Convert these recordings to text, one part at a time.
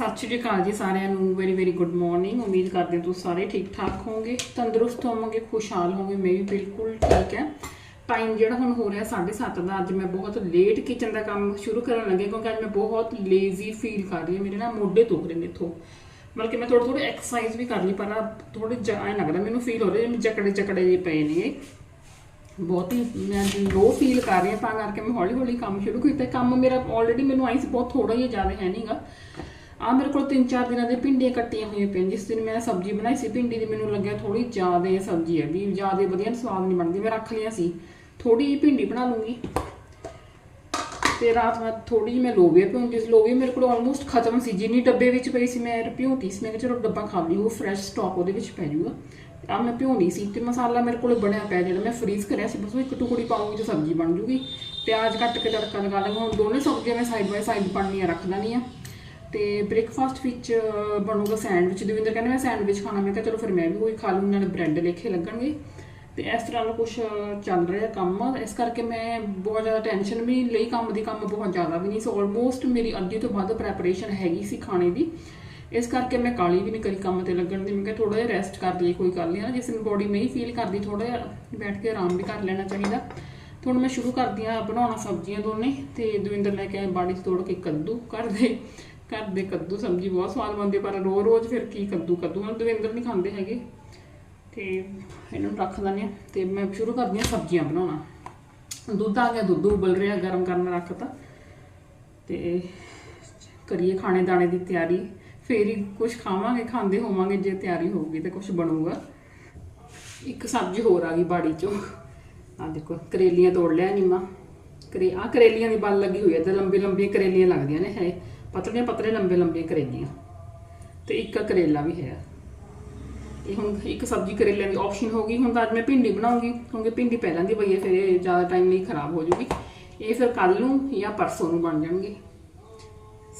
ਸਤਿ ਸ਼੍ਰੀ ਅਕਾਲ ਜੀ ਸਾਰਿਆਂ ਨੂੰ ਵੈਰੀ ਵੈਰੀ ਗੁੱਡ ਮਾਰਨਿੰਗ ਉਮੀਦ ਕਰਦੇ ਹਾਂ ਤੁਸੀਂ ਸਾਰੇ ਠੀਕ ਠਾਕ ਹੋਵੋਗੇ, ਤੰਦਰੁਸਤ ਹੋਵੋਗੇ, ਖੁਸ਼ਹਾਲ ਹੋਵੋਗੇ, ਮੈਂ ਵੀ ਬਿਲਕੁਲ ਠੀਕ ਹੈ। ਟਾਈਮ ਜਿਹੜਾ ਹੁਣ ਹੋ ਰਿਹਾ 7:30 ਦਾ, ਅੱਜ ਮੈਂ ਬਹੁਤ ਲੇਟ ਕਿਚਨ ਦਾ ਕੰਮ ਸ਼ੁਰੂ ਕਰਨ ਲੱਗੀ ਕਿਉਂਕਿ ਅੱਜ ਮੈਂ ਬਹੁਤ ਲੇਜ਼ੀ ਫੀਲ ਕਰ ਰਹੀ ਹਾਂ, ਮੇਰੇ ਨਾ ਮੋਢੇ ਦੁਖ ਰਹੇ ਨੇ ਇੱਥੋਂ। ਬਲਕਿ ਮੈਂ ਥੋੜਾ ਥੋੜਾ ਐਕਸਰਸਾਈਜ਼ ਵੀ ਕਰ ਲਈ, ਪਰ ਥੋੜੇ ਐਂ ਲੱਗਦਾ ਮੈਨੂੰ ਫੀਲ ਹੋ ਰਿਹਾ ਜਿਵੇਂ ਜਕੜੇ ਜਕੜੇ ਜਿਹੇ ਪਏ ਨੇ। ਇਹ ਬਹੁਤ ਹੀ ਮੈਂ ਲੋ ਫੀਲ ਕਰ ਰਹੀ ਹਾਂ, ਤਾਂ ਕਰਕੇ ਮੈਂ ਹੌਲੀ ਹੌਲੀ ਕੰਮ ਸ਼ੁਰੂ ਕੀਤਾ। ਕੰਮ ਮੇਰਾ ਆਲਰੇਡੀ ਮੈਨੂੰ ਆਈ ਸੀ, ਬਹੁਤ ਥੋੜਾ ਹੀ ਜ਼ਿਆਦਾ ਹੈ ਨਹੀਂਗਾ ਆ ਮੇਰੇ ਕੋਲ 3-4 ਦਿਨਾਂ ਦੇ ਭਿੰਡੀਆਂ ਕੱਟੀਆਂ ਹੋਈਆਂ ਪਈਆਂ, ਜਿਸ ਦਿਨ ਮੈਂ ਸਬਜ਼ੀ ਬਣਾਈ ਸੀ, ਭਿੰਡੀ ਦੀ ਮੈਨੂੰ ਲੱਗਿਆ ਥੋੜੀ ਜ਼ਿਆਦਾ ਸਬਜ਼ੀ ਹੈ, ਵੀ ਜ਼ਿਆਦਾ ਵਧੀਆ ਸਵਾਦ ਨਹੀਂ ਬਣਦੀ। ਮੈਂ ਰੱਖ ਲਿਆ ਸੀ ਥੋੜੀ ਜਿਹੀ ਭਿੰਡੀ ਬਣਾ ਲੂੰਗੀ। ਤੇ ਰਾਤ ਮੈਂ ਥੋੜੀ ਜਿਹੀ ਮੈਂ ਲੋਬੀਆ ਭਿਉਂਦੀ ਸੀ ਲੋਬੀਆ ਮੇਰੇ ਕੋਲ ਆਲਮੋਸਟ ਖਤਮ ਸੀ, ਜਿੰਨੀ ਡੱਬੇ ਵਿੱਚ ਪਈ ਸੀ ਮੈਂ ਭਿਉਂਤੀ ਸੀ, ਮੈਂ ਕਿਹਾ ਚਲੋ ਡੱਬਾ ਖਾ ਲਈ ਉਹ ਫਰੈਸ਼ ਸਟਾਕ ਉਹਦੇ ਵਿੱਚ ਪੈ ਜਾਊਗਾ। ਆ ਮੈਂ ਭਿਉਂਦੀ ਸੀ ਤੇ ਮਸਾਲਾ ਮੇਰੇ ਕੋਲ ਬਣਿਆ ਪਿਆ, ਜਿਹੜਾ ਮੈਂ ਫਰੀਜ਼ ਕਰਿਆ ਸੀ, ਬਸ ਉਹ ਇੱਕ ਟੁਕੜੀ ਪਾਉਂਗੀ ਤੇ ਸਬਜ਼ੀ ਬਣ ਜੂਗੀ। ਪਿਆਜ਼ ਕੱਟ ਕੇ ਤੜਕਾ ਲਗਾ ਲਾਂਗਾ ਹੁਣ ਦੋਨੇ ਸਬਜ਼ੀਆਂ ਮੈਂ ਸਾਈਡ ਬਾਈ ਸਾਈਡ ਬਣਨੀਆਂ, ਰੱਖ ਲੈਣੀਆਂ। ਤੇ ਬ੍ਰੇਕਫਾਸਟ ਵਿੱਚ ਬਣੂਗਾ ਸੈਂਡਵਿਚ ਦਵਿੰਦਰ ਕਹਿੰਦੇ, ਮੈਂ ਸੈਂਡਵਿਚ ਖਾਣਾ। ਮੈਂ ਕਿਹਾ, ਚਲੋ ਫਿਰ ਮੈਂ ਵੀ ਉਹੀ ਖਾ ਲੂੰ ਨਾਲੇ ਬ੍ਰੈਡ ਲੇਖੇ ਲੱਗਣਗੇ। ਤੇ ਇਸ ਤਰ੍ਹਾਂ ਦਾ ਕੁਝ ਚੱਲ ਰਿਹਾ ਕੰਮ। ਇਸ ਕਰਕੇ ਮੈਂ ਬਹੁਤ ਜ਼ਿਆਦਾ ਟੈਨਸ਼ਨ ਵੀ ਲਈ। ਕੰਮ ਦੀ ਕੰਮ ਬਹੁਤ ਜ਼ਿਆਦਾ ਵੀ ਨਹੀਂ ਸੋ। ਆਲਮੋਸਟ ਮੇਰੀ ਅੱਧੀ ਤੋਂ ਵੱਧ ਪ੍ਰੈਪਰੇਸ਼ਨ ਹੈਗੀ ਸੀ ਖਾਣੇ ਦੀ। ਇਸ ਕਰਕੇ ਮੈਂ ਕਾਲੀ ਵੀ ਨਹੀਂ ਕਰੀ ਕੰਮ ਤੇ ਲੱਗਣ ਦੀ। ਮੈਂ ਕਿਹਾ ਥੋੜਾ ਜਿਹਾ ਰੈਸਟ ਕਰ ਲਈ, ਕੋਈ ਗੱਲ ਨਹੀਂ। ਨਾ ਜਿਸ ਨੂੰ ਬੋਡੀ ਨਹੀਂ ਫੀਲ ਕਰਦੀ ਥੋੜਾ ਜਿਹਾ ਬੈਠ ਕੇ ਆਰਾਮ ਵੀ ਕਰ ਲੈਣਾ ਚਾਹੀਦਾ। ਹੁਣ ਮੈਂ ਸ਼ੁਰੂ ਕਰਦੀ ਆ ਬਣਾਉਣਾ ਸਬਜ਼ੀਆਂ ਦੋਨੇ। ਤੇ ਦਵਿੰਦਰ ਲੈ ਕੇ ਆਏ ਬਾੜੀ 'ਚ ਤੋੜ ਕੇ ਕੱਦੂ ਘਰ ਦੇ। ਘਰ ਦੇ ਕੱਦੂ ਸਬਜ਼ੀ ਬਹੁਤ ਸਵਾਦ ਬਣਦੀ ਪਰ ਰੋ ਰੋਜ਼ ਫਿਰ ਕੀ ਕੱਦੂ? ਕੱਦੂ ਹੁਣ ਦਵਿੰਦਰ ਨਹੀਂ ਖਾਂਦੇ ਹੈਗੇ। ਤੇ ਇਹਨਾਂ ਨੂੰ ਰੱਖ ਦਿੰਦੇ ਆ ਤੇ ਮੈਂ ਸ਼ੁਰੂ ਕਰਦੀ ਆ ਸਬਜ਼ੀਆਂ ਬਣਾਉਣਾ। ਦੁੱਧ ਆ ਗਿਆ, ਦੁੱਧ ਉਬਲ ਰਿਹਾ ਗਰਮ ਕਰਨ ਰੱਖਤਾ। ਤੇ ਕਰੀਏ ਖਾਣੇ ਦਾਣੇ ਦੀ ਤਿਆਰੀ। ਫੇਰ ਹੀ ਕੁਝ ਖਾਵਾਂਗੇ, ਖਾਂਦੇ ਹੋਵਾਂਗੇ, ਜੇ ਤਿਆਰੀ ਹੋਊਗੀ ਤੇ ਕੁਝ ਬਣੂਗਾ। ਇੱਕ ਸਬਜ਼ੀ ਹੋਰ ਆ ਗਈ ਬਾੜੀ ਚੋਂ। ਆ ਦੇਖੋ, ਕਰੇਲੀਆਂ ਤੋੜ ਲਿਆ ਨਿੰਮਾ। ਕਰੇ ਆ ਕਰੇਲੀਆਂ ਦੀ ਬਲ ਲੱਗੀ ਹੋਈ ਹੈ ਤੇ ਲੰਬੀ ਲੰਬੀਆਂ ਕਰੇਲੀਆਂ ਲੱਗਦੀਆਂ ਨੇ, ਹੈ। ਪਤਲੀਆਂ ਪਤਲੇ ਲੰਬੇ ਲੰਬੇ ਕਰੇਲੀਆਂ। ਤੇ ਇੱਕ ਕਰੇਲਾ ਵੀ ਹੈ। ਇਹ ਹੁਣ ਇੱਕ ਸਬਜ਼ੀ ਕਰੇਲਿਆਂ ਦੀ ਆਪਸ਼ਨ ਹੋ ਗਈ। ਹੁਣ ਤਾਂ ਅੱਜ ਮੈਂ ਭਿੰਡੀ ਬਣਾਉਂਗੀ, ਕਿਉਂਕਿ ਭਿੰਡੀ ਪਹਿਲਾਂ ਦੀ ਪਈ ਹੈ ਫਿਰ ਇਹ ਜ਼ਿਆਦਾ ਟਾਈਮ ਨਹੀਂ ਖਰਾਬ ਹੋ ਜੂਗੀ। ਇਹ ਫਿਰ ਕੱਲ ਨੂੰ ਜਾਂ ਪਰਸੋਂ ਨੂੰ ਬਣ ਜਾਣਗੇ।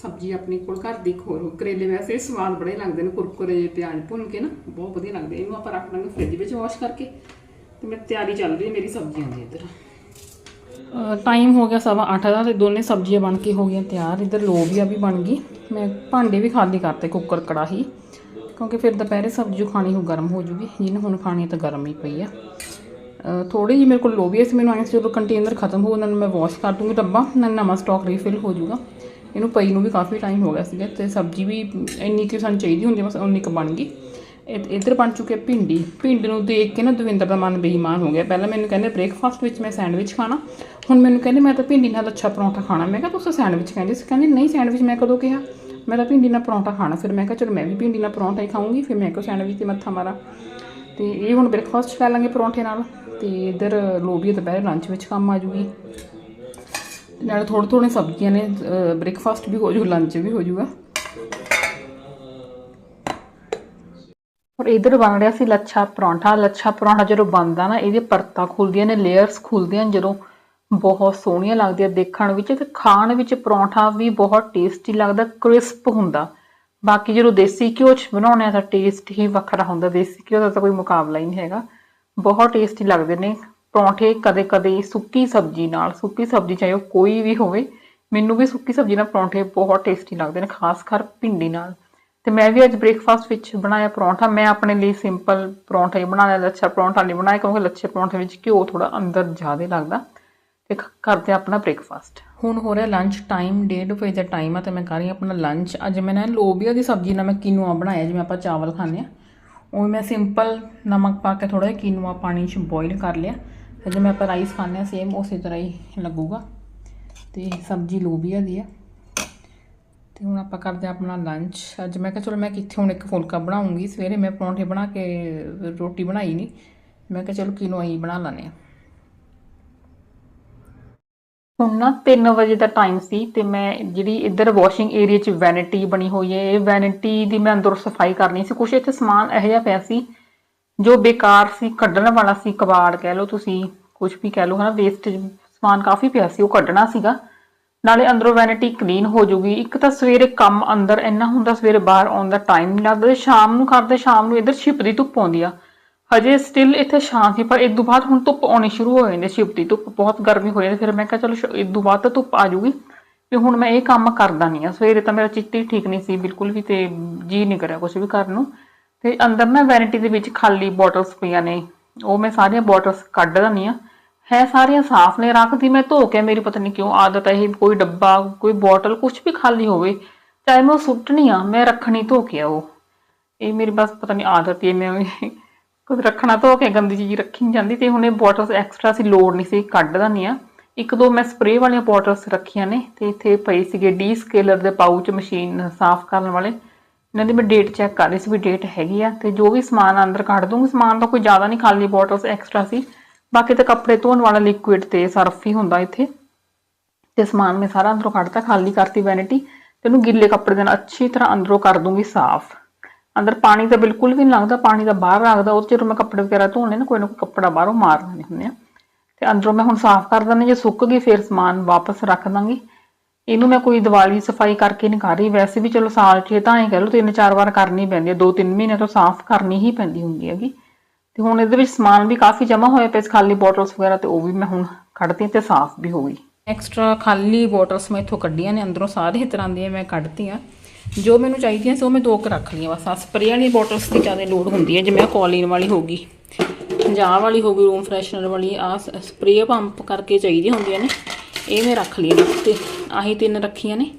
ਸਬਜ਼ੀ ਆਪਣੇ ਕੋਲ ਘਰ ਦੀ ਖੋਰ ਕਰੇਲੇ ਵੈਸੇ ਸਵਾਦ ਬੜੇ ਲੱਗਦੇ ਨੇ, ਕੁਰਕੁਰੇ ਜਿਹੇ ਪਿਆਜ਼ ਭੁੰਨ ਕੇ ਨਾ, ਬਹੁਤ ਵਧੀਆ ਲੱਗਦੇ ਇਹਨੂੰ ਆਪਾਂ ਰੱਖ ਲਾਂਗੇ ਫ੍ਰਿਜ ਵਿੱਚ ਵਾਸ਼ ਕਰਕੇ। ਤੇ ਮੈਂ ਤਿਆਰੀ ਚੱਲ ਰਹੀ ਮੇਰੀ ਸਬਜ਼ੀਆਂ ਦੀ ਇੱਧਰ। ਟਾਈਮ ਹੋ ਗਿਆ ਸਵਾ 8 ਦਾ ਤੇ ਦੋਨੇ ਸਬਜ਼ੀਆਂ ਬਣ ਕੇ ਹੋ ਗਈਆਂ ਤਿਆਰ। ਇੱਧਰ ਲੋਬੀਆ ਵੀ ਬਣ ਗਈ। ਮੈਂ ਭਾਂਡੇ ਵੀ ਖਾਲੀ ਕਰਤੇ, ਕੁੱਕਰ ਕੜਾਹੀ। ਕਿਉਂਕਿ ਫਿਰ ਦੁਪਹਿਰੇ ਸਬਜ਼ੀ ਜੋ ਖਾਣੀ ਉਹ ਗਰਮ ਹੋ ਜੂਗੀ। ਜਿਹਨੇ ਹੁਣ ਖਾਣੀ ਹੈ ਤਾਂ ਗਰਮ ਹੀ ਪਈ ਆ। ਥੋੜੀ ਜਿਹੀ ਮੇਰੇ ਕੋਲ ਲੋਬੀਆ ਸੀ, ਮੈਨੂੰ ਆਇਆ ਸੀ ਜਦੋਂ ਕੰਟੇਨਰ ਖਤਮ ਹੋ ਉਹਨਾਂ ਨੂੰ ਮੈਂ ਵਾਸ਼ ਕਰ ਦੂੰਗੀ ਡੱਬਾ। ਨਾਲ ਨਵਾਂ ਸਟਾਕ ਰੀਫਿਲ ਹੋ ਜੂਗਾ। ਇਹਨੂੰ ਪਈ ਨੂੰ ਵੀ ਕਾਫੀ ਟਾਈਮ ਹੋ ਗਿਆ ਸੀਗਾ ਤੇ ਸਬਜ਼ੀ ਵੀ ਇੰਨੀ ਕਿ ਸਾਨੂੰ ਚਾਹੀਦੀ ਹੁੰਦੀ ਬਸ ਉਨੀ ਕੁ ਬਣ ਗਈ। ਇੱਧਰ ਬਣ ਚੁੱਕੇ ਭਿੰਡੀ। ਭਿੰਡੀ ਨੂੰ ਦੇਖ ਕੇ ਨਾ ਦਵਿੰਦਰ ਦਾ ਮਨ ਬੇਈਮਾਨ ਹੋ ਗਿਆ। ਪਹਿਲਾਂ ਮੈਨੂੰ ਕਹਿੰਦੇ ਬ੍ਰੇਕਫਾਸਟ ਵਿੱਚ ਮੈਂ ਸੈਂਡਵਿਚ ਖਾਣਾ। ਹੁਣ ਮੈਨੂੰ ਕਹਿੰਦੇ ਮੈਂ ਤਾਂ ਭਿੰਡੀ ਨਾਲ ਅੱਛਾ ਪਰੌਂਠਾ ਖਾਣਾ। ਮੈਂ ਕਿਹਾ, ਤੁਸੀਂ ਸੈਂਡਵਿਚ ਕਹਿੰਦੇ ਸੀ? ਕਹਿੰਦੇ, ਨਹੀਂ ਸੈਂਡਵਿਚ ਮੈਂ ਕਦੋਂ ਕਿਹਾ? ਮੈਂ ਤਾਂ ਭਿੰਡੀ ਨਾਲ ਪਰੌਂਠਾ ਖਾਣਾ। ਫਿਰ ਮੈਂ ਕਿਹਾ, ਚਲੋ ਮੈਂ ਵੀ ਭਿੰਡੀ ਨਾਲ ਪਰੌਂਠਾ ਹੀ ਖਾਊਂਗੀ। ਫਿਰ ਮੈਂ ਕਿਹਾ ਸੈਂਡਵਿਚ ਤੇ ਮੱਥਾ ਮਾਰਾ। ਤੇ ਇਹ ਹੁਣ ਬ੍ਰੇਕਫਾਸਟ ਕਰ ਲਾਂਗੇ ਪਰੌਂਠੇ ਨਾਲ। ਤੇ ਇੱਧਰ ਲੋਬੀ ਦੁਪਹਿਰ ਲੰਚ ਵਿੱਚ ਕੰਮ ਆ ਜੂਗੀ। ਨਾਲ ਥੋੜ੍ਹ ਥੋੜ੍ਹੇ ਸਬਜ਼ੀਆਂ ਨੇ ਬ੍ਰੇਕਫਾਸਟ ਵੀ ਹੋ ਜੂ ਲੰਚ ਵੀ ਹੋ ਜੂਗਾ। ਔਰ ਇਧਰ ਬਣ ਰਿਹਾ ਸੀ ਲੱਛਾ ਪਰੌਂਠਾ। ਲੱਛਾ ਪਰੌਂਠਾ ਜਦੋਂ ਬਣਦਾ ਨਾ, ਇਹਦੀਆਂ ਪਰਤਾਂ ਖੁੱਲਦੀਆਂ ਨੇ ਲੇਅਰਸ ਖੁੱਲਦੀਆਂ ਨੇ, ਜਦੋਂ ਬਹੁਤ ਸੋਹਣੀਆਂ ਲੱਗਦੀਆਂ ਦੇਖਣ ਵਿੱਚ ਤੇ ਖਾਣ ਵਿੱਚ ਪਰੌਂਠਾ ਵੀ ਬਹੁਤ ਟੇਸਟੀ ਲੱਗਦਾ ਕ੍ਰਿਸਪ ਹੁੰਦਾ। ਬਾਕੀ ਜਦੋਂ ਦੇਸੀ ਘਿਓ 'ਚ ਬਣਾਉਂਦੇ ਆ ਤਾਂ ਟੇਸਟ ਹੀ ਵੱਖਰਾ ਹੁੰਦਾ। ਦੇਸੀ ਘਿਓ ਦਾ ਤਾਂ ਕੋਈ ਮੁਕਾਬਲਾ ਹੀ ਨਹੀਂ ਹੈਗਾ। ਬਹੁਤ ਟੇਸਟੀ ਲੱਗਦੇ ਨੇ ਪਰੌਂਠੇ ਕਦੇ ਕਦੇ ਸੁੱਕੀ ਸਬਜ਼ੀ ਨਾਲ। ਸੁੱਕੀ ਸਬਜ਼ੀ ਚਾਹੇ ਉਹ ਕੋਈ ਵੀ ਹੋਵੇ, ਮੈਨੂੰ ਵੀ ਸੁੱਕੀ ਸਬਜ਼ੀ ਨਾਲ ਪਰੌਂਠੇ ਬਹੁਤ ਟੇਸਟੀ ਲੱਗਦੇ ਨੇ, ਖਾਸ ਕਰ ਭਿੰਡੀ ਨਾਲ। ਤੇ ਮੈਂ ਵੀ ਅੱਜ ਬ੍ਰੇਕਫਾਸਟ ਵਿੱਚ ਬਣਾਇਆ ਪਰੌਂਠਾ। ਮੈਂ ਆਪਣੇ ਲਈ ਸਿੰਪਲ ਪਰੌਂਠਾ ਹੀ ਬਣਾਇਆ ਲੱਛਾ ਪਰੌਂਠਾ ਨਹੀਂ ਬਣਾਇਆ ਕਿਉਂਕਿ ਲੱਛੇ ਪਰੌਂਠੇ ਵਿੱਚ ਘਿਓ ਥੋੜਾ ਅੰਦਰ ਜ਼ਿਆਦਾ ਲੱਗਦਾ। ਤੇ ਕਰਦੇ ਹਾਂ ਆਪਣਾ ਬ੍ਰੇਕਫਾਸਟ ਹੁਣ ਹੋ ਰਿਹਾ ਲੰਚ ਟਾਈਮ 1:30 ਵਜੇ ਦਾ ਟਾਈਮ ਆ ਤੇ ਮੈਂ ਕਰ ਰਹੀ ਹਾਂ ਆਪਣਾ ਲੰਚ ਅੱਜ ਮੈਂ ਨਾ ਲੋਬੀਆ ਦੀ ਸਬਜ਼ੀ ਨਾਲ ਮੈਂ ਕੀਨੂਆ ਬਣਾਇਆ, ਜਿਵੇਂ ਆਪਾਂ ਚਾਵਲ ਖਾਂਦੇ ਆ ਉਹ ਮੈਂ ਸਿੰਪਲ ਨਮਕ ਪਾ ਕੇ ਥੋੜਾ ਜਿਹਾ ਕੀਨੂਆ ਪਾਣੀ 'ਚ ਬੋਇਲ ਕਰ ਲਿਆ। ਤੇ ਜਿਵੇਂ ਆਪਾਂ ਰਾਈਸ ਖਾਂਦੇ ਆ ਸੇਮ ਉਸੇ ਤਰ੍ਹਾਂ ਹੀ ਲੱਗੂਗਾ। ਤੇ ਸਬਜ਼ੀ ਲੋਬੀਆ ਦੀ ਆ। ਤੇ ਹੁਣ ਆਪਾਂ ਕਰਦੇ ਹਾਂ ਆਪਣਾ ਲੰਚ ਅੱਜ ਮੈਂ ਕਿਹਾ ਚਲੋ ਮੈਂ ਕਿੱਥੇ ਹੁਣ ਇੱਕ ਫੁਲਕਾ ਬਣਾਉਂਗੀ। ਸਵੇਰੇ ਮੈਂ ਪਰੌਂਠੇ ਬਣਾ ਕੇ, ਰੋਟੀ ਬਣਾਈ ਨਹੀਂ ਮੈਂ ਕਿਹਾ ਚਲੋ ਕੀਨੋਆ ਹੀ ਬਣਾ ਲੈਂਦੇ ਆ ਹੁਣ ਨਾ 3 ਵਜੇ ਦਾ ਟਾਈਮ ਸੀ ਤੇ ਮੈਂ ਜਿਹੜੀ ਇੱਧਰ ਵਾਸ਼ਿੰਗ ਏਰੀਆ 'ਚ ਵੈਨਿਟੀ ਬਣੀ ਹੋਈ ਹੈ, ਇਹ ਵੈਨਿਟੀ ਦੀ ਮੈਂ ਅੰਦਰੋਂ ਸਫ਼ਾਈ ਕਰਨੀ ਸੀ। ਕੁਛ ਇੱਥੇ ਸਮਾਨ ਇਹੋ ਜਿਹਾ ਪਿਆ ਸੀ, ਜੋ ਬੇਕਾਰ ਸੀ, ਕੱਢਣ ਵਾਲਾ ਸੀ, ਕਬਾੜ ਕਹਿ ਲਓ ਤੁਸੀਂ ਕੁਝ ਵੀ ਕਹਿ ਲਓ, ਹਨਾ ਵੇਸਟੇਜ ਸਮਾਨ ਕਾਫੀ ਪਿਆ ਸੀ, ਉਹ ਕੱਢਣਾ ਸੀਗਾ। ਨਾਲੇ ਅੰਦਰੋਂ ਵੈਨਿਟੀ ਕਲੀਨ ਹੋ ਜਾਊਗੀ ਇੱਕ ਤਾਂ ਸਵੇਰੇ ਕੰਮ ਅੰਦਰ ਇੰਨਾ ਹੁੰਦਾ, ਸਵੇਰੇ ਬਾਹਰ ਆਉਣ ਦਾ ਟਾਈਮ ਨਹੀਂ ਲੱਗਦਾ ਤੇ ਸ਼ਾਮ ਨੂੰ ਕਰਦੇ ਸ਼ਾਮ ਨੂੰ ਇੱਧਰ ਛਿਪ ਦੀ ਧੁੱਪ ਆਉਂਦੀ ਆ। ਹਜੇ ਸਟਿਲ ਇੱਥੇ ਛਾਂ ਸੀ, ਪਰ ਇਸ ਤੋਂ ਬਾਅਦ ਹੁਣ ਧੁੱਪ ਆਉਣੀ ਸ਼ੁਰੂ ਹੋ ਜਾਂਦੀ ਹੈ ਛਿਪ ਦੀ ਧੁੱਪ। ਬਹੁਤ ਗਰਮੀ ਹੋ ਜਾਂਦੀ ਫਿਰ ਮੈਂ ਕਿਹਾ ਚਲੋ ਸ਼- ਇਸ ਤੋਂ ਬਾਅਦ ਤਾਂ ਧੁੱਪ ਆ ਜੂਗੀ। ਵੀ ਹੁਣ ਮੈਂ ਇਹ ਕੰਮ ਕਰਦਾ ਨਹੀਂ ਆ। ਸਵੇਰੇ ਤਾਂ ਮੇਰਾ ਚਿੱਤੀ ਠੀਕ ਨਹੀਂ ਸੀ ਬਿਲਕੁਲ ਵੀ ਤੇ ਜੀ ਨਹੀਂ ਕਰਿਆ ਕੁਝ ਵੀ ਕਰਨ ਨੂੰ। ਤੇ ਅੰਦਰ ਨਾ ਵੈਨਿਟੀ ਦੇ ਵਿੱਚ ਖਾਲੀ ਬੋਟਲਸ ਪਈਆਂ ਨੇ। ਉਹ ਮੈਂ ਸਾਰੀਆਂ ਬੋਟਲਸ ਕੱਢ ਦਿੰਦੀ ਆ। ਹੈ ਸਾਰੀਆਂ ਸਾਫ਼ ਨੇ, ਰੱਖਦੀ ਮੈਂ, ਧੋ ਕੇ ਮੇਰੀ ਪਤਾ ਨਹੀਂ ਕਿਉਂ ਆਦਤ ਹੈ, ਇਹ ਕੋਈ ਡੱਬਾ, ਕੋਈ ਬੋਟਲ ਕੁਝ ਵੀ ਖਾਲੀ ਹੋਵੇ, ਚਾਹੇ ਮੈਂ ਉਹ ਸੁੱਟਣੀ ਆ, ਮੈਂ ਰੱਖਣੀ ਧੋ ਕੇ ਆ ਉਹ। ਇਹ ਮੇਰੀ ਬਸ ਪਤਾ ਨਹੀਂ ਆਦਤ ਹੀ ਹੈ ਮੈਂ ਕੁਝ ਰੱਖਣਾ ਧੋ ਕੇ ਗੰਦੀ ਚੀਜ਼ ਰੱਖੀ ਨਹੀਂ ਜਾਂਦੀ ਤੇ ਹੁਣ ਇਹ ਬੋਟਲਸ ਐਕਸਟਰਾ ਸੀ ਲੋੜ ਨਹੀਂ ਸੀ, ਕੱਢ ਦਿੰਦੀ ਆ। ਇੱਕ ਦੋ ਮੈਂ ਸਪਰੇਅ ਵਾਲੀਆਂ ਬੋਟਲਸ ਰੱਖੀਆਂ ਨੇ ਤੇ ਇੱਥੇ ਪਈ ਸੀਗੇ ਡੀ ਸਕੇਲਰ ਦੇ ਪਾਊਚ ਮਸ਼ੀਨ ਸਾਫ਼ ਕਰਨ ਵਾਲੇ। ਇਹਨਾਂ ਦੀ ਮੈਂ ਡੇਟ ਚੈੱਕ ਕਰ ਰਹੀ ਸੀ ਵੀ ਡੇਟ ਹੈਗੀ ਆ ਤੇ ਜੋ ਵੀ ਸਮਾਨ ਅੰਦਰ ਕੱਢ ਦੂੰਗੀ, ਸਮਾਨ ਤਾਂ ਕੋਈ ਜ਼ਿਆਦਾ ਨਹੀਂ ਖਾਲੀ ਬੋਟਲਸ ਐਕਸਟਰਾ ਸੀ। ਬਾਕੀ ਤਾਂ ਕੱਪੜੇ ਧੋਣ ਵਾਲਾ ਲਿਕੁਇਡ ਤੇ ਸਰਫ ਹੀ ਹੁੰਦਾ ਇੱਥੇ। ਤੇ ਸਮਾਨ ਮੈਂ ਸਾਰਾ ਅੰਦਰੋਂ ਕੱਢਤਾ, ਖਾਲੀ ਕਰਤੀ ਵੈਨਿਟੀ ਤੇ ਉਹਨੂੰ ਗਿੱਲੇ ਕੱਪੜੇ ਦੇ ਨਾਲ ਅੱਛੀ ਤਰ੍ਹਾਂ ਅੰਦਰੋਂ ਕਰ ਦੂੰਗੀ ਸਾਫ਼। ਅੰਦਰ ਪਾਣੀ ਤਾਂ ਬਿਲਕੁਲ ਵੀ ਨਹੀਂ ਲੱਗਦਾ ਪਾਣੀ ਤਾਂ ਬਾਹਰ ਲੱਗਦਾ। ਉਹ ਜਦੋਂ ਮੈਂ ਕੱਪੜੇ ਵਗੈਰਾ ਧੋਣੇ ਨਾ, ਕੋਈ ਨਾ ਕੋਈ ਕੱਪੜਾ ਬਾਹਰੋਂ ਮਾਰ ਦਿੰਦੇ ਹੁੰਦੇ ਆ। ਤੇ ਅੰਦਰੋਂ ਮੈਂ ਹੁਣ ਸਾਫ਼ ਕਰ ਦਿੰਦੀ ਜੇ ਸੁੱਕ ਗਈ ਫਿਰ ਸਮਾਨ ਵਾਪਸ ਰੱਖ ਦਾਂਗੀ। ਇਹਨੂੰ ਮੈਂ ਕੋਈ ਦੀਵਾਲੀ ਸਫ਼ਾਈ ਕਰਕੇ ਨਹੀਂ ਕਰ ਰਹੀ। ਵੈਸੇ ਵੀ ਚਲੋ ਸਾਲ 'ਚ ਤਾਂ ਐਂ ਕਹਿ ਲਓ ਤਿੰਨ ਚਾਰ ਵਾਰ ਕਰਨੀ ਪੈਂਦੀ ਹੈ। ਦੋ ਤਿੰਨ ਮਹੀਨੇ ਤੋਂ ਸਾਫ਼ ਕਰਨੀ ਹੀ ਪੈਂਦੀ ਹੁੰਦੀ ਹੈਗੀ। ਤੇ ਹੁਣ ਇਹਦੇ ਵਿੱਚ ਸਮਾਨ ਵੀ ਕਾਫੀ ਜਮਾ ਹੋਇਆ ਪਿਆ ਸੀ, ਖਾਲੀ ਬੋਟਲਸ ਵਗੈਰਾ ਤੇ ਉਹ ਵੀ ਮੈਂ ਹੁਣ ਕੱਢਤੀ ਤੇ ਸਾਫ਼ ਵੀ ਹੋ ਗਈ। ਐਕਸਟਰਾ ਖਾਲੀ ਬੋਟਲਸ ਮੈਂ ਇੱਥੋਂ ਕੱਢੀਆਂ ਨੇ, ਅੰਦਰੋਂ ਸਾਰੇ ਤਰ੍ਹਾਂ ਦੀਆਂ ਮੈਂ ਕੱਢਤੀਆਂ। ਜੋ ਮੈਨੂੰ ਚਾਹੀਦੀਆਂ ਸੀ ਉਹ ਮੈਂ ਦੋ ਕੁ ਰੱਖ ਲਈਆਂ ਬਸ। ਆ ਸਪਰੇਅ ਵਾਲੀ ਬੋਟਲਸ ਦੀ ਜ਼ਿਆਦਾ ਲੋੜ ਹੁੰਦੀ ਹੈ, ਜਿਵੇਂ ਕੋਲੀਨ ਵਾਲੀ ਹੋ ਗਈ, ਪੰਜਾਬ ਵਾਲੀ ਹੋ ਗਈ ਰੂਮ ਫਰੈਸ਼ਨਰ ਵਾਲੀ ਆ ਸਪਰੇਅ ਪੰਪ ਕਰਕੇ ਚਾਹੀਦੀਆਂ ਹੁੰਦੀਆਂ ਨੇ, ਇਹ ਮੈਂ ਰੱਖ ਲਈਆਂ ਨੇ। ਤੇ ਆਹੀ ਤਿੰਨ ਰੱਖੀਆਂ ਨੇ।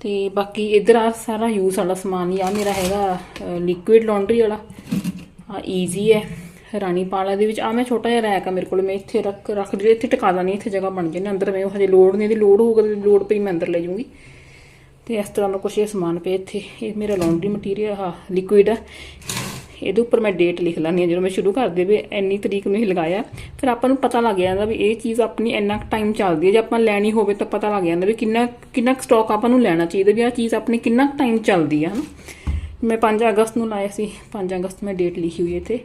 ਤੇ ਬਾਕੀ ਇਧਰ ਆ ਸਾਰਾ ਯੂਜ਼ ਵਾਲਾ ਸਮਾਨ ਹੀ ਆ, ਮੇਰਾ ਹੈਗਾ ਲਿਕੁਇਡ ਲਾਂਡਰੀ ਵਾਲਾ। ਆ ਈਜ਼ੀ ਹੈ। ਰਾਣੀ ਪਾਲਾ ਦੇ ਵਿੱਚ ਆ ਮੈਂ ਛੋਟਾ ਜਿਹਾ ਰੈਕ ਆ ਮੇਰੇ ਕੋਲ, ਮੈਂ ਇੱਥੇ ਰੱਖ ਰੱਖ ਲਈ ਇੱਥੇ ਟਿਕਾ ਦਾਂ ਨਹੀਂ ਇੱਥੇ ਜਗ੍ਹਾ ਬਣ ਜਾਂਦੀ ਅੰਦਰ ਮੈਂ, ਉਹ ਹਜੇ ਲੋਡ ਨਹੀਂ ਦੀ ਲੋਡ ਹੋਊਗਾ ਤੇ ਲੋਡ ਪਈ, ਮੈਂ ਅੰਦਰ ਲੈ ਜਾਊਂਗੀ। ਤੇ ਇਸ ਤਰ੍ਹਾਂ ਦਾ ਕੁਛ ਇਹ ਸਮਾਨ ਪਿਆ ਇੱਥੇ, ਇਹ ਮੇਰਾ ਲੌਂਡਰੀ ਮਟੀਰੀਅਲ ਆ ਲਿਕੁਇਡ ਆ। ਇਹਦੇ ਉੱਪਰ ਮੈਂ ਡੇਟ ਲਿਖ ਲੈਂਦੀ ਹਾਂ, ਜਦੋਂ ਮੈਂ ਸ਼ੁਰੂ ਕਰਦੇ ਵੀ ਇੰਨੀ ਤਰੀਕ ਨੂੰ ਹੀ ਲਗਾਇਆ। ਫਿਰ ਆਪਾਂ ਨੂੰ ਪਤਾ ਲੱਗ ਜਾਂਦਾ ਵੀ ਇਹ ਚੀਜ਼ ਆਪਣੀ ਇੰਨਾ ਕੁ ਟਾਈਮ ਚੱਲਦੀ ਹੈ, ਜੇ ਆਪਾਂ ਲੈਣੀ ਹੋਵੇ ਤਾਂ ਪਤਾ ਲੱਗ ਜਾਂਦਾ ਵੀ ਕਿੰਨਾ ਕਿੰਨਾ ਸਟਾਕ ਆਪਾਂ ਨੂੰ ਲੈਣਾ ਚਾਹੀਦਾ, ਵੀ ਆਹ ਚੀਜ਼ ਆਪਣੀ ਕਿੰਨਾ ਕੁ ਟਾਈਮ ਚੱਲਦੀ ਹੈ ਹਨਾ। ਮੈਂ 5 ਅਗਸਤ ਨੂੰ ਲਾਇਆ ਸੀ 5 ਅਗਸਤ ਮੈਂ ਡੇਟ ਲਿਖੀ ਹੋਈ ਹੈ ਇੱਥੇ।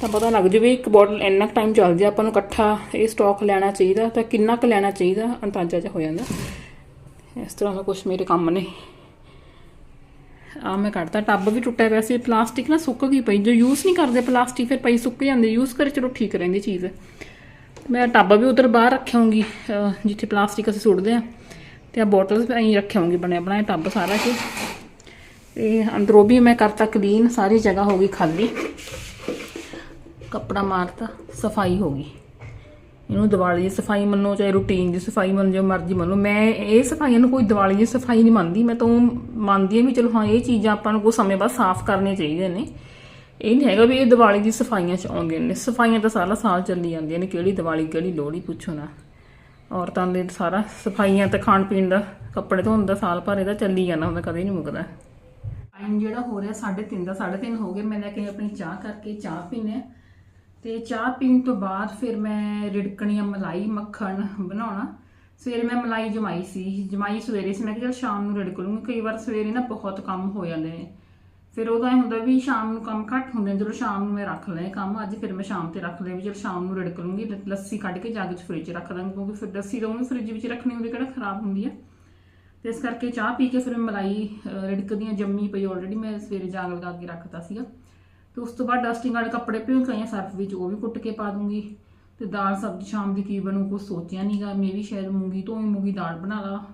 ਤਾਂ ਪਤਾ ਲੱਗ ਜੂ ਵੀ ਇੱਕ ਬੋਟਲ ਇੰਨਾ ਟਾਈਮ ਚੱਲ ਆ ਆਪਾਂ ਨੂੰ ਇਕੱਠਾ ਇਹ ਸਟਾਕ ਲੈਣਾ ਚਾਹੀਦਾ, ਤਾਂ ਕਿੰਨਾ ਕੁ ਲੈਣਾ ਚਾਹੀਦਾ, ਅੰਦਾਜ਼ਾ ਜਿਹਾ ਹੋ ਜਾਂਦਾ। ਇਸ ਤਰ੍ਹਾਂ ਦਾ ਕੁਝ ਮੇਰੇ ਕੰਮ ਨੇ। ਆ ਮੈਂ ਕੱਢਤਾ, ਟੱਬ ਵੀ ਟੁੱਟਿਆ ਪਿਆ ਸੀ ਪਲਾਸਟਿਕ ਨਾ ਸੁੱਕ ਗਈ ਪਈ, ਜੋ ਯੂਜ਼ ਨਹੀਂ ਕਰਦੇ ਪਲਾਸਟਿਕ ਫਿਰ ਪਈ ਸੁੱਕ ਜਾਂਦੇ ਯੂਜ਼ ਕਰੇ, ਚਲੋ ਠੀਕ ਰਹਿੰਦੀ ਚੀਜ਼। ਮੈਂ ਟੱਬ ਵੀ ਉਧਰ ਬਾਹਰ ਰੱਖਿਆਉਂਗੀ ਜਿੱਥੇ ਪਲਾਸਟਿਕ ਅਸੀਂ ਸੁੱਟਦੇ ਆ ਤੇ ਆ ਬੋਟਲਸ ਐਂ ਰੱਖਿਆਉਂਗੀ ਬਣਿਆ ਬਣਾਇਆ ਟੱਬ ਸਾਰਾ ਕਿ ਇਹ ਅੰਦਰੋਂ ਵੀ ਮੈਂ ਕਰਤਾ ਕਲੀਨ ਸਾਰੀ ਜਗ੍ਹਾ ਹੋ ਗਈ ਖਾਲੀ। ਕੱਪੜਾ ਮਾਰਤਾ, ਸਫ਼ਾਈ ਹੋ ਗਈ। ਇਹਨੂੰ ਦੀਵਾਲੀ ਦੀ ਸਫ਼ਾਈ ਮੰਨੋ, ਚਾਹੇ ਰੂਟੀਨ ਦੀ ਸਫ਼ਾਈ ਮੰਨੋ ਜੋ ਮਰਜ਼ੀ ਮੰਨੋ ਮੈਂ ਇਹ ਸਫਾਈਆਂ ਨੂੰ ਕੋਈ ਦੀਵਾਲੀ ਦੀ ਸਫ਼ਾਈ ਨਹੀਂ ਮੰਨਦੀ। ਮੈਂ ਤਾਂ ਉਹ ਮੰਨਦੀ ਹਾਂ ਵੀ ਚਲੋ ਹਾਂ, ਇਹ ਚੀਜ਼ਾਂ ਆਪਾਂ ਨੂੰ ਕੋਈ ਸਮੇਂ ਬਾਅਦ ਸਾਫ਼ ਕਰਨੀਆਂ ਚਾਹੀਦੀਆਂ ਨੇ। ਇਹ ਨਹੀਂ ਹੈਗਾ ਵੀ ਇਹ ਦੀਵਾਲੀ ਦੀ ਸਫਾਈਆਂ ਚ ਆਉਂਦੀਆਂ ਨੇ। ਸਫਾਈਆਂ ਤਾਂ ਸਾਰਾ ਸਾਲ ਚੱਲੀ ਜਾਂਦੀਆਂ ਨੇ। ਕਿਹੜੀ ਦੀਵਾਲੀ, ਕਿਹੜੀ ਲੋਹੜੀ, ਪੁੱਛੋ ਨਾ। ਔਰਤਾਂ ਦੇ ਸਾਰਾ ਸਫਾਈਆਂ ਤੇ ਖਾਣ ਪੀਣ ਦਾ, ਕੱਪੜੇ ਧੋਣ ਦਾ ਸਾਲ ਭਰ ਇਹਦਾ ਚੱਲੀ ਜਾਂਦਾ ਹੁੰਦਾ ਕਦੇ ਨਹੀਂ ਮੁੱਕਦਾ। ਟਾਈਮ ਜਿਹੜਾ ਹੋ ਰਿਹਾ 3:30 ਦਾ 3:30 ਹੋ ਗਏ। ਮੈਂ ਲੈ ਕੇ ਆਪਣੀ ਚਾਹ ਕਰਕੇ ਚਾਹ ਪੀਨੇ ਆ। ਤੇ ਚਾਹ ਪੀਣ ਤੋਂ ਬਾਅਦ ਫਿਰ ਮੈਂ ਰਿੜਕਣੀ ਆ ਮਲਾਈ, ਮੱਖਣ ਬਣਾਉਣਾ। ਸਵੇਰੇ ਮੈਂ ਮਲਾਈ ਜਮਾਈ ਸੀ। ਜਮਾਈ ਸਵੇਰੇ ਸੀ। ਮੈਂ ਕਿਹਾ ਚਲ ਸ਼ਾਮ ਨੂੰ ਰਿੜਕ ਲੂੰਗੀ। ਕਈ ਵਾਰ ਸਵੇਰੇ ਨਾ ਬਹੁਤ ਕੰਮ ਹੋ ਜਾਂਦੇ ਨੇ। ਫਿਰ ਉਹਦਾ ਇਹ ਹੁੰਦਾ ਵੀ ਸ਼ਾਮ ਨੂੰ ਕੰਮ ਘੱਟ ਹੁੰਦੇ ਜਦੋਂ ਸ਼ਾਮ ਨੂੰ ਮੈਂ ਰੱਖ ਲਿਆ ਕੰਮ ਅੱਜ, ਫਿਰ ਮੈਂ ਸ਼ਾਮ ਤੇ ਰੱਖ ਲਿਆ ਵੀ ਚਲ ਸ਼ਾਮ ਨੂੰ ਰਿੜਕ ਲੂੰਗੀ। ਲੱਸੀ ਕੱਢ ਕੇ ਜੱਗ 'ਚ ਫ੍ਰਿਜ ਰੱਖ ਦਾਂਗੀ। ਕਿਉਂਕਿ ਫਿਰ ਲੱਸੀ ਤਾਂ ਉਹਨੂੰ ਫ੍ਰਿਜ ਵਿੱਚ ਰੱਖਣੀ ਹੁੰਦੀ, ਕਿਹੜਾ ਖਰਾਬ ਹੁੰਦੀ ਆ। ਤੇ ਇਸ ਕਰਕੇ ਚਾਹ ਪੀ ਕੇ ਫਿਰ ਮੈਂ ਮਲਾਈ ਰਿੜਕਦੀਆਂ ਜੰਮੀ ਪਈ ਆਲਰੇਡੀ ਮੈਂ ਸਵੇਰੇ ਜਾਗ ਲਗਾ ਕੇ ਰੱਖਤਾ ਸੀਗਾ। ਤੇ ਉਸ ਤੋਂ ਬਾਅਦ ਡਸਟਿੰਗ ਵਾਲੇ ਕੱਪੜੇ ਭਿਉਂ ਕਈਆਂ ਸਰਫ ਵਿੱਚ, ਉਹ ਵੀ ਕੁੱਟ ਕੇ ਪਾ ਦੂੰਗੀ। ਤੇ ਦਾਲ, ਸਬਜ਼ੀ ਸ਼ਾਮ ਦੀ ਕੀ ਬਣੂ ਕੁਝ ਸੋਚਿਆ ਨਹੀਂਗਾ ਮੈਂ ਵੀ ਸ਼ਾਇਦ ਮੂੰਗੀ ਤੋਂ ਹੀ ਮੂੰਗੀ ਦਾਲ ਬਣਾ ਲਾ।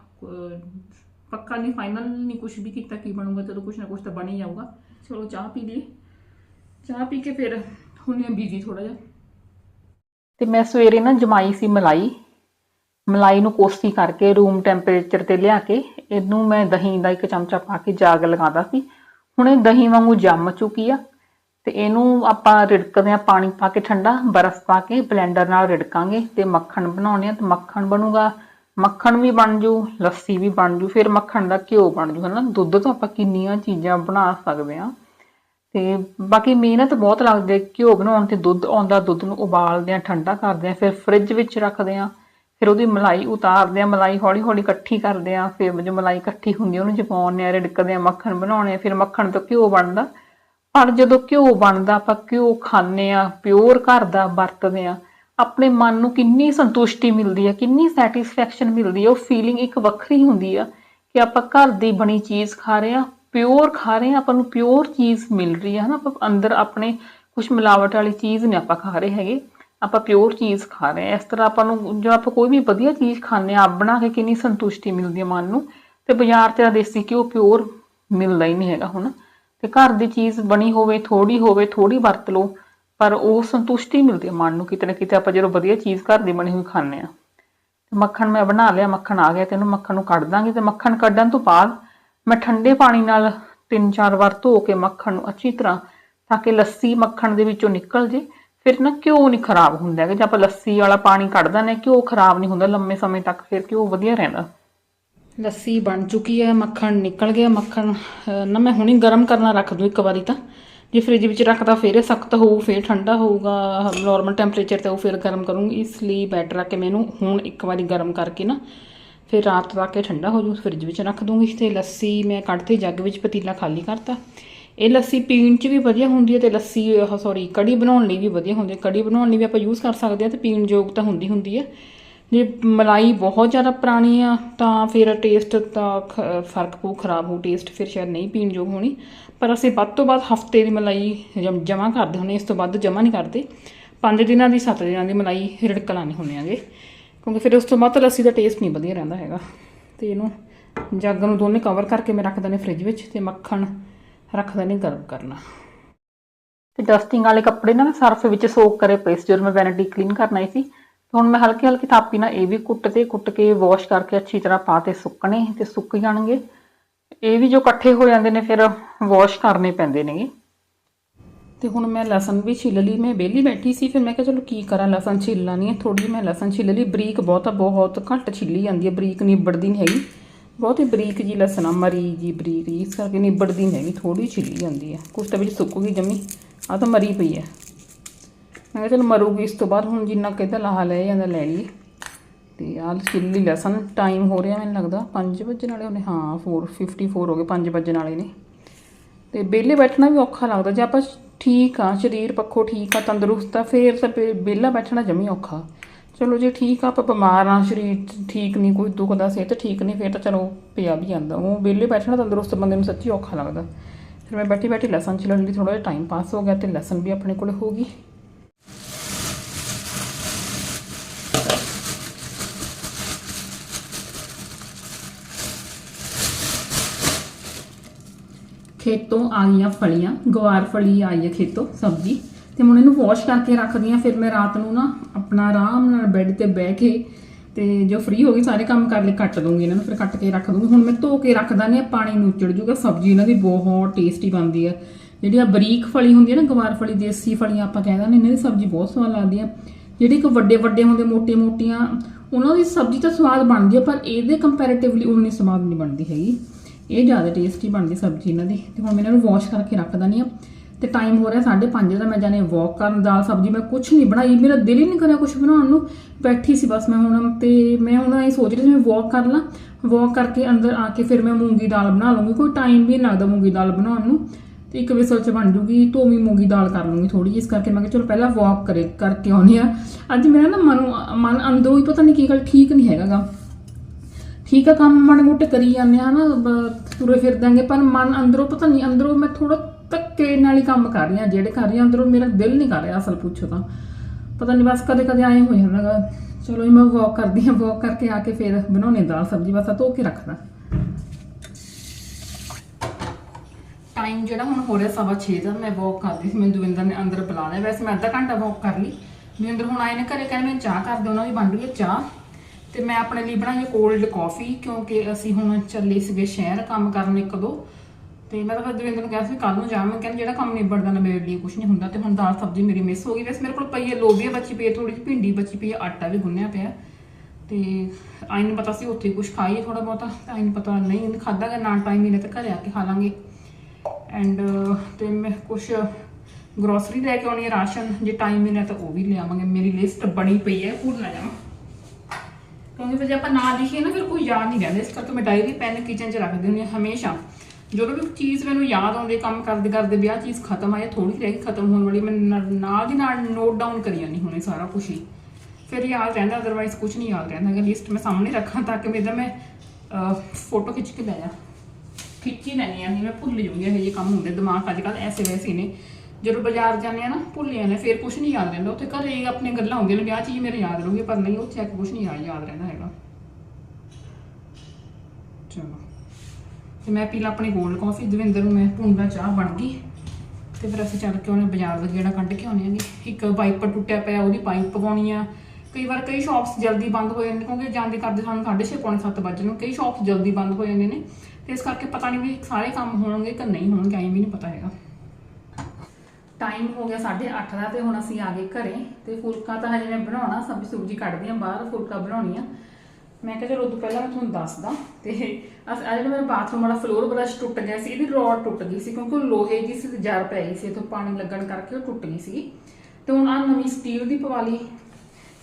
ਪੱਕਾ ਨਹੀਂ ਫਾਈਨਲ ਨਹੀਂ ਕੁਝ ਵੀ ਕੀਤਾ ਕੀ ਬਣੂਗਾ ਚਲੋ ਕੁਝ ਨਾ ਕੁਝ ਤਾਂ ਬਣ ਹੀ ਜਾਊਗਾ। ਚਲੋ ਚਾਹ ਪੀ ਲਈ ਚਾਹ ਪੀ ਕੇ ਫਿਰ ਹੁੰਨੇ ਬੀਜੀ ਥੋੜਾ ਜਿਹਾ। ਤੇ ਮੈਂ ਸਵੇਰੇ ਨਾ ਜਮਾਈ ਸੀ ਮਲਾਈ। ਮਲਾਈ ਨੂੰ ਕੋਸੀ ਕਰਕੇ ਰੂਮ ਟੈਂਪਰੇਚਰ ਤੇ ਲਿਆ ਕੇ, ਇਹਨੂੰ ਮੈਂ ਦਹੀਂ ਦਾ ਇੱਕ ਚਮਚਾ ਪਾ ਕੇ ਜਾਗ ਲਗਾਉਂਦਾ ਸੀ। ਹੁਣ ਇਹ ਦਹੀਂ ਵਾਂਗੂ ਜੰਮ ਚੁੱਕੀ ਆ ਤੇ ਇਹਨੂੰ ਆਪਾਂ ਰਿੜਕਦੇ ਆ ਪਾਣੀ ਪਾ ਕੇ ਠੰਡਾ, ਬਰਫ਼ ਪਾ ਕੇ ਬਲੈਂਡਰ ਨਾਲ ਰਿੜਕਾਂਗੇ ਤੇ ਮੱਖਣ ਬਣਾਉਣੇ ਆ ਤੇ ਮੱਖਣ ਬਣੂਗਾ। ਮੱਖਣ ਵੀ ਬਣ ਜੂ, ਲੱਸੀ ਵੀ ਬਣ ਜੂ, ਫਿਰ ਮੱਖਣ ਦਾ ਘਿਓ ਬਣ ਜੂ, ਹਨਾ? ਦੁੱਧ ਤੋਂ ਆਪਾਂ ਕਿੰਨੀਆਂ ਚੀਜ਼ਾਂ ਬਣਾ ਸਕਦੇ ਆ ਤੇ ਬਾਕੀ ਮਿਹਨਤ ਬਹੁਤ ਲੱਗਦੀ ਹੈ ਘਿਓ ਬਣਾਉਣ ਤੇ ਦੁੱਧ, ਆਉਂਦਾ ਦੁੱਧ ਨੂੰ ਉਬਾਲਦੇ ਆ ਠੰਡਾ ਕਰਦੇ ਆ ਫਿਰ ਫ੍ਰਿਜ ਵਿੱਚ ਰੱਖਦੇ ਆ ਫਿਰ ਉਹਦੀ ਮਲਾਈ ਉਤਾਰਦੇ ਆ, ਮਲਾਈ ਹੌਲੀ ਹੌਲੀ ਇਕੱਠੀ ਕਰਦੇ ਆ, ਫਿਰ ਜੋ ਮਲਾਈ ਇਕੱਠੀ ਹੁੰਦੀ ਆ, ਉਹਨੂੰ ਜਪਾਉਂਦੇ ਆ, ਰਿੜਕਦੇ ਆ, ਮੱਖਣ ਬਣਾਉਣੇ ਆ, ਫਿਰ ਮੱਖਣ ਤੋਂ ਘਿਓ ਬਣਦਾ। ਪਰ ਜਦੋਂ ਘਿਓ ਬਣਦਾ, ਆਪਾਂ ਘਿਓ ਖਾਂਦੇ ਆ, ਪਿਓਰ ਘਰ ਦਾ ਵਰਤਦੇ ਆ, ਆਪਣੇ ਮਨ ਨੂੰ ਕਿੰਨੀ ਸੰਤੁਸ਼ਟੀ ਮਿਲਦੀ ਹੈ ਕਿੰਨੀ ਸੈਟੀਸਫੈਕਸ਼ਨ ਮਿਲਦੀ ਹੈ ਉਹ ਫੀਲਿੰਗ ਇੱਕ ਵੱਖਰੀ ਹੁੰਦੀ ਆ ਕਿ ਆਪਾਂ ਘਰ ਦੀ ਬਣੀ ਚੀਜ਼ ਖਾ ਰਹੇ ਆ, ਪਿਓਰ ਖਾ ਰਹੇ ਆ, ਆਪਾਂ ਨੂੰ ਪਿਓਰ ਚੀਜ਼ ਮਿਲ ਰਹੀ ਹੈ ਹਨਾ? ਆਪਾਂ ਅੰਦਰ ਆਪਣੇ ਕੁਝ ਮਿਲਾਵਟ ਵਾਲੀ ਚੀਜ਼ ਨਹੀਂ ਆਪਾਂ ਖਾ ਰਹੇ ਹੈਗੇ। ਆਪਾਂ ਪਿਓਰ ਚੀਜ਼ ਖਾ ਰਹੇ ਹਾਂ। ਇਸ ਤਰ੍ਹਾਂ ਆਪਾਂ ਨੂੰ ਜੋ ਆਪਾਂ ਕੋਈ ਵੀ ਵਧੀਆ ਚੀਜ਼ ਖਾਂਦੇ ਆ ਆਪ ਬਣਾ ਕੇ ਕਿੰਨੀ ਸੰਤੁਸ਼ਟੀ ਮਿਲਦੀ ਹੈ ਮਨ ਨੂੰ। ਤੇ ਬਾਜ਼ਾਰ ਤੇ ਦੇਸੀ ਘਿਓ ਪਿਓਰ ਮਿਲਦਾ ਹੀ ਨਹੀਂ ਹੈਗਾ ਹੁਣ। ਤੇ ਘਰ ਦੀ ਚੀਜ਼ ਬਣੀ ਹੋਵੇ ਥੋੜੀ ਹੋਵੇ ਥੋੜੀ ਵਰਤ ਲਓ, ਪਰ ਉਹ ਸੰਤੁਸ਼ਟੀ ਮਿਲਦੀ ਹੈ ਮਨ ਨੂੰ ਕਿਤੇ ਨਾ ਕਿਤੇ ਆਪਾਂ ਜਦੋਂ ਵਧੀਆ ਚੀਜ਼ ਘਰ ਦੀ ਬਣੀ ਹੋਈ ਖਾਂਦੇ ਆ ਮੱਖਣ ਮੈਂ ਬਣਾ ਲਿਆ, ਮੱਖਣ ਆ ਗਿਆ ਤੇ ਇਹਨੂੰ ਮੱਖਣ ਨੂੰ ਕੱਢ ਦਾਂਗੇ ਤੇ ਮੱਖਣ ਕੱਢਣ ਤੋਂ ਬਾਅਦ ਮੈਂ ਠੰਡੇ ਪਾਣੀ ਨਾਲ ਤਿੰਨ ਚਾਰ ਵਾਰ ਧੋ ਕੇ ਮੱਖਣ ਨੂੰ ਅੱਛੀ ਤਰ੍ਹਾਂ ਤਾਂ ਕਿ ਲੱਸੀ ਮੱਖਣ ਦੇ ਵਿੱਚੋਂ ਨਿਕਲ ਜੇ। ਫਿਰ ਨਾ ਘਿਓ ਨਹੀਂ ਖਰਾਬ ਹੁੰਦਾ ਹੈਗਾ। ਜੇ ਆਪਾਂ ਲੱਸੀ ਵਾਲਾ ਪਾਣੀ ਕੱਢ ਦਿੰਦੇ ਘਿਓ ਖਰਾਬ ਨਹੀਂ ਹੁੰਦਾ ਲੰਮੇ ਸਮੇਂ ਤੱਕ, ਫਿਰ ਘਿਓ ਵਧੀਆ ਰਹਿੰਦਾ। ਲੱਸੀ ਬਣ ਚੁੱਕੀ ਹੈ, ਮੱਖਣ ਨਿਕਲ ਗਿਆ, ਮੱਖਣ ਨਾ ਮੈਂ ਹੁਣੀ ਗਰਮ ਕਰਨਾ ਰੱਖ ਦੂੰ ਇੱਕ ਵਾਰੀ ਤਾਂ। ਜੇ ਫ੍ਰਿਜ ਵਿੱਚ ਰੱਖਦਾ ਫਿਰ ਇਹ ਸਖਤ ਹੋਊ, ਫਿਰ ਠੰਡਾ ਹੋਊਗਾ ਨਾਰਮਲ ਟੈਂਪਰੇਚਰ ਤੇ ਉਹ ਫਿਰ ਗਰਮ ਕਰੂੰਗੀ, ਇਸ ਲਈ ਬੈਟਰ ਆ ਕਿ ਮੈਨੂੰ ਹੁਣ ਇੱਕ ਵਾਰੀ ਗਰਮ ਕਰਕੇ ਨਾ ਫਿਰ ਰਾਤ ਤੱਕ ਇਹ ਠੰਡਾ ਹੋ ਜੂ, ਫ੍ਰਿਜ ਵਿੱਚ ਰੱਖ ਦੂੰਗੀ। ਤੇ ਲੱਸੀ ਮੈਂ ਕੱਢਤੀ, ਜੱਗ ਵਿੱਚ ਪਤੀਲਾ ਖਾਲੀ ਕਰਤਾ। ਇਹ ਲੱਸੀ ਪੀਣ 'ਚ ਵੀ ਵਧੀਆ ਹੁੰਦੀ ਹੈ ਤੇ ਲੱਸੀ ਸੌਰੀ ਕੜੀ ਬਣਾਉਣ ਲਈ ਵੀ ਵਧੀਆ ਹੁੰਦੀ ਹੈ। ਕੜੀ ਬਣਾਉਣ ਲਈ ਵੀ ਆਪਾਂ ਯੂਜ਼ ਕਰ ਸਕਦੇ ਹਾਂ ਤੇ ਪੀਣ ਯੋਗ ਤਾਂ ਹੁੰਦੀ ਹੁੰਦੀ ਹੈ। ਜੇ ਮਲਾਈ ਬਹੁਤ ਜ਼ਿਆਦਾ ਪੁਰਾਣੀ ਆ, ਤਾਂ ਫਿਰ ਟੇਸਟ ਤਾਂ ਖ- ਫ਼ਰਕ ਪਊ, ਖਰਾਬ ਹੋ ਟੇਸਟ ਫਿਰ ਸ਼ਾਇਦ ਨਹੀਂ ਪੀਣ ਯੋਗ ਹੋਣੀ। ਪਰ ਅਸੀਂ ਵੱਧ ਤੋਂ ਵੱਧ ਹਫ਼ਤੇ ਦੀ ਮਲਾਈ ਜਮਾ ਕਰਦੇ ਹੁੰਦੇ ਇਸ ਤੋਂ ਵੱਧ ਜਮਾ ਨਹੀਂ ਕਰਦੇ। ਪੰਜ ਦਿਨਾਂ ਦੀ, ਸੱਤ ਦਿਨਾਂ ਦੀ ਮਲਾਈ ਰਿੜਕ ਲਾਣੇ ਹੁੰਦੇ ਆਗੇ ਕਿਉਂਕਿ ਫਿਰ ਉਸ ਤੋਂ ਬਾਅਦ ਤਾਂ ਲੱਸੀ ਦਾ ਟੇਸਟ ਨਹੀਂ ਵਧੀਆ ਰਹਿੰਦਾ ਹੈਗਾ। ਤੇ ਇਹਨੂੰ ਜੱਗ ਨੂੰ ਦੋਨੇ ਕਵਰ ਕਰਕੇ ਮੈਂ ਰੱਖ ਦਿੰਦੇ ਫ੍ਰਿਜ ਵਿੱਚ ਤੇ ਮੱਖਣ ਰੱਖ ਦਿੰਦੇ ਗਰਮ ਕਰਨਾ। ਤੇ ਡਸਟਿੰਗ ਵਾਲੇ ਕੱਪੜੇ ਨਾ ਮੈਂ ਸਰਫ ਵਿੱਚ ਸੋਕ ਕਰੇ ਪਏ ਸੀ ਜਦੋਂ ਮੈਂ ਵੈਨਿਟੀ ਕਲੀਨ ਕਰਨ ਆਈ ਸੀ। ਹੁਣ ਮੈਂ ਹਲਕੀ ਹਲਕੀ ਥਾਪੀ ਨਾਲ ਇਹ ਵੀ ਕੁੱਟ ਤੇ ਕੁੱਟ ਕੇ ਵਾਸ਼ ਕਰਕੇ ਅੱਛੀ ਤਰ੍ਹਾਂ ਪਾ ਤੇ ਸੁੱਕਣੇ ਤੇ ਸੁੱਕ ਜਾਣਗੇ। ਇਹ ਵੀ ਜੋ ਇਕੱਠੇ ਹੋ ਜਾਂਦੇ ਨੇ ਫਿਰ ਵਾਸ਼ ਕਰਨੇ ਪੈਂਦੇ ਨੇਗੇ। ਤੇ ਹੁਣ ਮੈਂ ਲਸਣ ਵੀ ਛਿੱਲ ਲਈ ਮੈਂ ਵਿਹਲੀ ਬੈਠੀ ਸੀ ਫਿਰ ਮੈਂ ਕਿਹਾ ਚਲੋ ਕੀ ਕਰਾਂ ਲਸਣ ਛਿੱਲਣਾ ਨਹੀਂ ਹੈ ਥੋੜੀ ਮੈਂ ਲਸਣ ਛਿੱਲ ਲਈ ਬਰੀਕ ਬਹੁਤ ਬਹੁਤ ਘੱਟ ਛਿੱਲੀ ਜਾਂਦੀ ਹੈ ਬਰੀਕ ਨਿਬੜਦੀ ਨਹੀਂ ਹੈਗੀ। ਬਹੁਤ ਹੀ ਬਰੀਕ ਜੀ ਲਸਣ ਆ, ਮਰੀ ਜੀ ਬਰੀਕ ਜੀ ਇਸ ਕਰਕੇ ਨਿਬੜਦੀ ਨਹੀਂ ਹੈਗੀ ਥੋੜੀ ਛਿੱਲੀ ਜਾਂਦੀ ਹੈ। ਕੁਛ ਤਾਂ ਵਿੱਚ ਸੁੱਕ ਗਈ ਜੰਮੀ ਆ ਤਾਂ ਮਰੀ ਪਈ ਹੈ। ਮੈਂ ਕਿਹਾ ਚਲ ਮਰੂਗੀ, ਇਸ ਤੋਂ ਬਾਅਦ ਹੁਣ ਜਿੰਨਾ ਕਹਿੰਦਾ ਲਾਹਾ ਲੈ ਜਾਂਦਾ ਲੈ ਲਈਏ। ਤੇ ਆਹ ਛਿੱਲੀ ਲਸਣ ਟਾਈਮ ਹੋ ਰਿਹਾ ਮੈਨੂੰ ਲੱਗਦਾ 5 ਵਜੇ ਵਾਲੇ ਉਹਨੇ ਹਾਂ 454 ਹੋ ਗਏ 5 ਵਜੇ ਵਾਲੇ ਨੇ। ਤੇ ਵਿਹਲੇ ਬੈਠਣਾ ਵੀ ਔਖਾ ਲੱਗਦਾ, ਜੇ ਆਪਾਂ ਠੀਕ ਆ, ਸਰੀਰ ਪੱਖੋਂ ਠੀਕ ਆ, ਤੰਦਰੁਸਤ ਆ, ਫੇਰ ਤਾਂ ਵਿ- ਵਿਹਲਾ ਬੈਠਣਾ ਜਮੀ ਔਖਾ। ਚਲੋ ਜੇ ਠੀਕ ਆ, ਆਪਾਂ ਬਿਮਾਰ ਆ, ਸਰੀਰ ਠੀਕ ਨਹੀਂ, ਕੋਈ ਦੁਖਦਾ ਸਿਹਤ ਠੀਕ ਨਹੀਂ, ਫਿਰ ਤਾਂ ਚਲੋ ਪਿਆ ਵੀ ਜਾਂਦਾ ਉਹ ਵਿਹਲੇ ਬੈਠਣਾ ਤੰਦਰੁਸਤ ਬੰਦੇ ਨੂੰ ਸੱਚੀ ਔਖਾ ਲੱਗਦਾ। ਫਿਰ ਮੈਂ ਬੈਠੀ ਬੈਠੀ ਲਸਣ ਛਿੱਲਣ ਲਈ ਥੋੜਾ ਜਿਹਾ ਟਾਈਮ ਪਾਸ ਹੋ ਗਿਆ ਤੇ ਲਸਣ ਵੀ ਆਪਣੇ ਕੋਲ ਹੋ ਗਈ। ਖੇਤੋਂ ਆ ਗਈਆਂ ਫਲੀਆਂ ਗਵਾਰ ਫਲੀ ਆਈ ਹੈ ਖੇਤੋਂ ਸਬਜ਼ੀ। ਤੇ ਹੁਣ ਇਹਨੂੰ ਵਾਸ਼ ਕਰਕੇ ਰੱਖਦੀ ਆ ਫਿਰ ਮੈਂ ਰਾਤ ਨੂੰ ਨਾ ਆਪਣਾ ਆਰਾਮ ਨਾਲ ਬੈੱਡ ਤੇ ਬਹਿ ਕੇ ਤੇ ਜੋ ਫ੍ਰੀ ਹੋ ਗਈ ਸਾਰੇ ਕੰਮ ਕਰ ਲਈ ਕੱਟ ਦੂੰਗੀ ਇਹਨਾਂ ਨੂੰ, ਫਿਰ ਕੱਟ ਕੇ ਰੱਖ ਦੂੰਗੀ ਹੁਣ ਮੈਂ ਧੋ ਕੇ ਰੱਖ ਦਾਂਗੀ ਪਾਣੀ ਨੂੰ ਉੱਚੜ ਜੂਗਾ, ਸਬਜ਼ੀ ਇਹਨਾਂ ਦੀ ਬਹੁਤ ਟੇਸਟੀ ਬਣਦੀ ਆ। ਜਿਹੜੀ ਆ ਬਰੀਕ ਫਲੀ ਹੁੰਦੀ ਹੈ ਨਾ, ਗਵਾਰ ਫਲੀ, ਦੇਸੀ ਫਲੀਆਂ ਆਪਾਂ ਕਹਿੰਦੇ ਨੇ ਇਹਨਾਂ ਦੀ ਸਬਜ਼ੀ ਬਹੁਤ ਸਵਾਦ ਲੱਗਦੀ ਆ। ਜਿਹੜੀ ਇੱਕ ਵੱਡੇ ਵੱਡੇ ਹੁੰਦੇ, ਮੋਟੇ ਮੋਟੀਆਂ, ਉਹਨਾਂ ਦੀ ਸਬਜ਼ੀ ਤਾਂ ਸਵਾਦ ਬਣਦੀ ਆ, ਪਰ ਇਹਦੇ ਕੰਪੈਰੀਟਿਵਲੀ ਉਨੀ ਸਵਾਦ ਨਹੀਂ ਬਣਦੀ ਹੈਗੀ। ਇਹ ਜ਼ਿਆਦਾ ਟੇਸਟੀ ਬਣਦੀ ਸਬਜ਼ੀ ਇਹਨਾਂ ਦੀ। ਤੇ ਹੁਣ ਮੈਂ ਇਹਨਾਂ ਨੂੰ ਵਾਸ਼ ਕਰਕੇ ਰੱਖ ਦਣੀ ਆ ਤੇ ਟਾਈਮ ਹੋ ਰਿਹਾ 5:30 ਦਾ, ਮੈਂ ਜਾਣੇ ਵਾਕ ਕਰਨ, ਦਾਲ ਸਬਜ਼ੀ ਮੈਂ ਕੁਝ ਨਹੀਂ ਬਣਾਈ, ਮੇਰਾ ਦਿਲ ਹੀ ਨਹੀਂ ਕਰਿਆ ਕੁਝ ਬਣਾਉਣ ਨੂੰ। ਬੈਠੀ ਸੀ ਬਸ ਮੈਂ ਹੁਣ, ਤੇ ਮੈਂ ਹੁਣ ਇਹ ਸੋਚ ਰਹੀ ਸੀ ਮੈਂ ਵਾਕ ਕਰ ਲਾਂ। ਵਾਕ ਕਰਕੇ ਅੰਦਰ ਆ ਕੇ ਫਿਰ ਮੈਂ ਮੂੰਗੀ ਦਾਲ ਬਣਾ ਲਵਾਂਗੀ ਕੋਈ ਟਾਈਮ ਵੀ ਨਹੀਂ ਲੱਗਦਾ ਮੂੰਗੀ ਦਾਲ ਬਣਾਉਣ ਨੂੰ। ਤੇ ਇੱਕ ਵਿਸਲ ਚ ਬਣ ਜੂਗੀ ਧੋਵੀਂ ਮੂੰਗੀ ਦਾਲ ਕਰ ਲੂੰਗੀ ਥੋੜੀ ਜਿਹੀ ਇਸ ਕਰਕੇ ਮੈਂ ਕਿਹਾ ਚਲੋ ਪਹਿਲਾਂ ਵਾਕ ਕਰੇ, ਕਰਕੇ ਆਉਣੀ ਆ ਅੱਜ ਮੇਰਾ ਨਾ ਮਨ ਮਨ ਅੰਦਰੋਂ ਹੀ ਪਤਾ ਨਹੀਂ ਕੀ ਗੱਲ ਠੀਕ ਨਹੀਂ ਹੈਗਾਗਾ ਠੀਕ ਆ ਕੰਮ, ਮਾੜੇ ਮੋਟੇ ਕਰੀ ਜਾਂਦੇ ਆ ਨਾ, ਬ- ਤੁਰੇ ਫਿਰਦਾਂਗੇ ਪਰ ਮਨ ਅੰਦਰੋਂ ਪਤਾ ਨਹੀਂ ਅੰਦਰੋਂ ਮੈਂ ਥੋੜਾ ਧੱਕੇ ਨਾਲ ਹੀ ਕੰਮ ਕਰ ਰਹੀ ਹਾਂ ਜਿਹੜੇ ਕਰ ਰਹੀ ਹਾਂ ਅੰਦਰੋਂ ਮੇਰਾ ਦਿਲ ਨਹੀਂ ਕਰ ਰਿਹਾ ਅਸਲ ਪੁੱਛੋ ਤਾਂ। ਪਤਾ ਨਹੀਂ ਬਸ ਕਦੇ ਕਦੇ ਆਏ ਹੋ ਜਾਂਦਾਗਾ ਚਲੋ ਜੀ, ਮੈਂ ਵਾਕ ਕਰਦੀ ਹਾਂ ਵਾਕ ਕਰਕੇ ਆ ਕੇ ਫਿਰ ਬਣਾਉਣੀ ਦਾਲ ਸਬਜ਼ੀ, ਬਸ ਧੋ ਕੇ ਰੱਖਦਾ ਟਾਈਮ ਜਿਹੜਾ ਹੁਣ ਹੋ ਰਿਹਾ ਸਵਾ 6 ਦਾ, ਮੈਂ ਵਾਕ ਕਰਦੀ ਸੀ, ਮੈਨੂੰ ਦਵਿੰਦਰ ਨੇ ਅੰਦਰ ਬੁਲਾ ਲਿਆ। ਵੈਸੇ ਮੈਂ ਅੱਧਾ ਘੰਟਾ ਵਾਕ ਕਰ ਲਈ। ਦਵਿੰਦਰ ਹੁਣ ਆਏ ਨੇ ਘਰੇ, ਕਹਿੰਦੇ ਮੈਂ ਚਾਹ ਕਰ ਦਿਓ ਉਹਨਾਂ ਦੀ ਬਣ ਰਹੀ ਹੈ ਚਾਹ। ਤੇ ਮੈਂ ਆਪਣੇ ਲਈ ਬਣਾਈ ਕੋਲਡ ਕਾਫੀ ਕਿਉਂਕਿ ਅਸੀਂ ਹੁਣ ਚੱਲੇ ਸੀਗੇ ਸ਼ਹਿਰ ਕੰਮ ਕਰਨ ਇੱਕ ਦੋ। ਤੇ ਮੈਂ ਤਾਂ ਫਿਰ ਦਵਿੰਦਰ ਨੂੰ ਕਿਹਾ ਸੀ ਕੱਲ ਨੂੰ ਜਾਵਾਂ ਕਹਿੰਦਾ, ਜਿਹੜਾ ਕੰਮ ਨਿਬੜਦਾ ਨਾ ਮੇਰੇ ਲਈ ਕੁਝ ਨਹੀਂ ਹੁੰਦਾ। ਤੇ ਹੁਣ ਦਾਲ ਸਬਜ਼ੀ ਮੇਰੀ ਮਿਸ ਹੋ ਗਈ। ਵੈਸੇ ਮੇਰੇ ਕੋਲ ਪਈ ਹੈ ਲੋਬੀਆ ਬਚੀ ਪਈ ਹੈ ਥੋੜੀ ਜਿਹੀ ਭਿੰਡੀ ਬਚੀ ਪਈ ਹੈ, ਆਟਾ ਵੀ ਗੁੰਨਿਆ ਪਿਆ। ਤੇ ਆਈ ਨੂੰ ਪਤਾ ਸੀ ਉੱਥੇ ਕੁਝ ਖਾਈਏ ਥੋੜਾ ਬਹੁਤਾ। ਆਈ ਨੂੰ ਪਤਾ ਨਹੀਂ ਖਾਦਾਗਾ ਨਾ ਟਾਈਮ ਹੀ ਤਾਂ ਤੇ ਘਰੇ ਆ ਕੇ ਖਾ ਲਾਂਗੇ। ਐਂਡ ਤੇ ਮੈਂ ਕੁਝ ਗਰੋਸਰੀ ਲੈ ਕੇ ਆਉਣੀ ਹੈ ਰਾਸ਼ਨ। ਜੇ ਟਾਈਮ ਮਿਲਿਆ ਤਾਂ ਉਹ ਵੀ ਲਿਆਵਾਂਗੇ ਮੇਰੀ ਲਿਸਟ ਬਣੀ ਪਈ ਹੈ, ਭੁੱਲ ਨਾ ਜਾਵਾਂ। ਕਿਉਂਕਿ ਫਿਰ ਜੇ ਆਪਾਂ ਨਾ ਲਿਖੀਏ ਨਾ, ਫਿਰ ਕੋਈ ਯਾਦ ਨਹੀਂ ਰਹਿੰਦਾ। ਇਸ ਕਰਕੇ ਮੈਂ ਡਾਇਰੀ ਪੈਨ ਕਿਚਨ 'ਚ ਰੱਖਦੀ ਹੁੰਦੀ ਹਾਂ ਹਮੇਸ਼ਾ। ਜਦੋਂ ਵੀ ਚੀਜ਼ ਮੈਨੂੰ ਯਾਦ ਆਉਂਦੀ, ਕੰਮ ਕਰਦੇ ਕਰਦੇ ਵਿਆਹ ਚੀਜ਼ ਖਤਮ ਆਇਆ ਥੋੜੀ ਰਹਿ ਗਈ, ਖਤਮ ਹੋਣ ਵਾਲੀ, ਮੈਂ ਨਾਲ ਨਾਲ ਦੀ ਨਾਲ ਨੋਟ ਡਾਊਨ ਕਰੀ ਜਾਂਦੀ ਹੁਣੇ ਸਾਰਾ ਕੁਝ ਹੀ। ਫਿਰ ਯਾਦ ਰਹਿੰਦਾ ਅਦਰਵਾਈਜ਼ ਕੁਝ ਨਹੀਂ ਯਾਦ ਰਹਿੰਦਾ ਹੈਗਾ ਲਿਸਟ ਮੈਂ ਸਾਹਮਣੇ ਰੱਖਾਂ ਤਾਂ ਕਿ ਮੇਰਾ ਮੈਂ ਫੋਟੋ ਖਿੱਚ ਕੇ ਲੈ ਜਾ। ਖਿੱਚੀ ਲੈਣੀ ਆ ਨਹੀਂ ਮੈਂ ਭੁੱਲ ਜੂਗੀ ਇਹ ਜਿਹੇ ਕੰਮ ਹੁੰਦੇ, ਦਿਮਾਗ ਅੱਜ ਕੱਲ ਐਸੇ ਵੈਸੇ ਨੇ। ਜਦੋਂ ਬਾਜ਼ਾਰ ਜਾਂਦੇ ਆ ਨਾ ਭੁੱਲ ਜਾਂਦੇ ਫਿਰ ਕੁਝ ਨਹੀਂ ਯਾਦ ਰਹਿੰਦਾ, ਉੱਥੇ ਘਰੇ ਆਪਣੇ ਗੱਲਾਂ ਹੁੰਦੀਆਂ ਨੇ ਵੀ ਆਹ ਚੀਜ਼ ਮੇਰੇ ਯਾਦ ਰਹੂਗੀ, ਪਰ ਨਹੀਂ, ਉਹ ਚੈੱਕ ਕੇ ਕੁਝ ਨਹੀਂ ਯਾਦ ਯਾਦ ਰਹਿੰਦਾ ਹੈਗਾ। ਚਲੋ। ਤੇ ਮੈਂ ਪੀ ਲਾ ਆਪਣੀ ਗੋਲਡ ਕਾਫੀ ਦਵਿੰਦਰ ਨੂੰ ਮੈਂ ਭੁੰਡਾ ਚਾਹ ਬਣ ਗਈ। ਤੇ ਫਿਰ ਅਸੀਂ ਚੱਲ ਕੇ ਉਹਨੇ ਬਾਜ਼ਾਰ ਦਾ ਜਿਹੜਾ ਕੱਢ ਕੇ ਆਉਣੇ ਆਂਗੇ ਇੱਕ ਵਾਈਪਰ ਟੁੱਟਿਆ ਪਿਆ, ਉਹਦੀ ਪਾਈਪ ਪਵਾਉਣੀ ਆ। ਕਈ ਵਾਰ ਕਈ ਸ਼ਾਪਸ ਜਲਦੀ ਬੰਦ ਹੋ ਜਾਂਦੇ ਕਿਉਂਕਿ ਜਾਂਦੇ ਕਰਦੇ ਸਾਨੂੰ 6:30 ਪੌਣੇ 7 ਵਜੇ ਨੂੰ। ਕਈ ਸ਼ਾਪਸ ਜਲਦੀ ਬੰਦ ਹੋ ਜਾਂਦੇ ਨੇ। ਤੇ ਇਸ ਕਰਕੇ ਪਤਾ ਨਹੀਂ ਵੀ ਸਾਰੇ ਕੰਮ ਹੋਣਗੇ ਕਿ ਨਹੀਂ ਹੋਣਗੇ, ਐਵੇਂ ਵੀ ਨਹੀਂ ਪਤਾ ਹੈਗਾ। ਟਾਈਮ ਹੋ ਗਿਆ 8:30 ਦਾ ਤੇ ਹੁਣ ਅਸੀਂ ਆ ਗਏ ਘਰੇ। ਤੇ ਫੁਲਕਾ ਤਾਂ ਹਜੇ ਮੈਂ ਬਣਾਉਣਾ ਸਬਜ਼ੀ ਸੁਬਜੀ ਕੱਢਦੀ ਆ ਬਾਹਰ, ਫੁਲਕਾ ਬਣਾਉਣੀ ਆ। ਮੈਂ ਕਿਹਾ ਚਲੋ ਉਦੋਂ ਪਹਿਲਾਂ ਮੈਂ ਤੁਹਾਨੂੰ ਦੱਸਦਾ। ਤੇ ਅਸ- ਆ ਜਿਹੜਾ ਮੇਰਾ ਬਾਥਰੂਮ ਵਾਲਾ ਫਲੋਰ ਬਰਸ਼ ਟੁੱਟ ਗਿਆ ਸੀ, ਇਹਦੀ ਰੋਡ ਟੁੱਟ ਗਈ ਸੀ ਕਿਉਂਕਿ ਉਹ ਲੋਹੇ ਦੀ ਸੀ ਤੇ ਜਰ ਪੈ ਗਈ ਸੀ, ਇਥੋਂ ਪਾਣੀ ਲੱਗਣ ਕਰਕੇ ਉਹ ਟੁੱਟ ਗਈ ਸੀ। ਤੇ ਹੁਣ ਆ ਨਵੀਂ ਸਟੀਲ ਦੀ ਪਵਾ ਲਈ।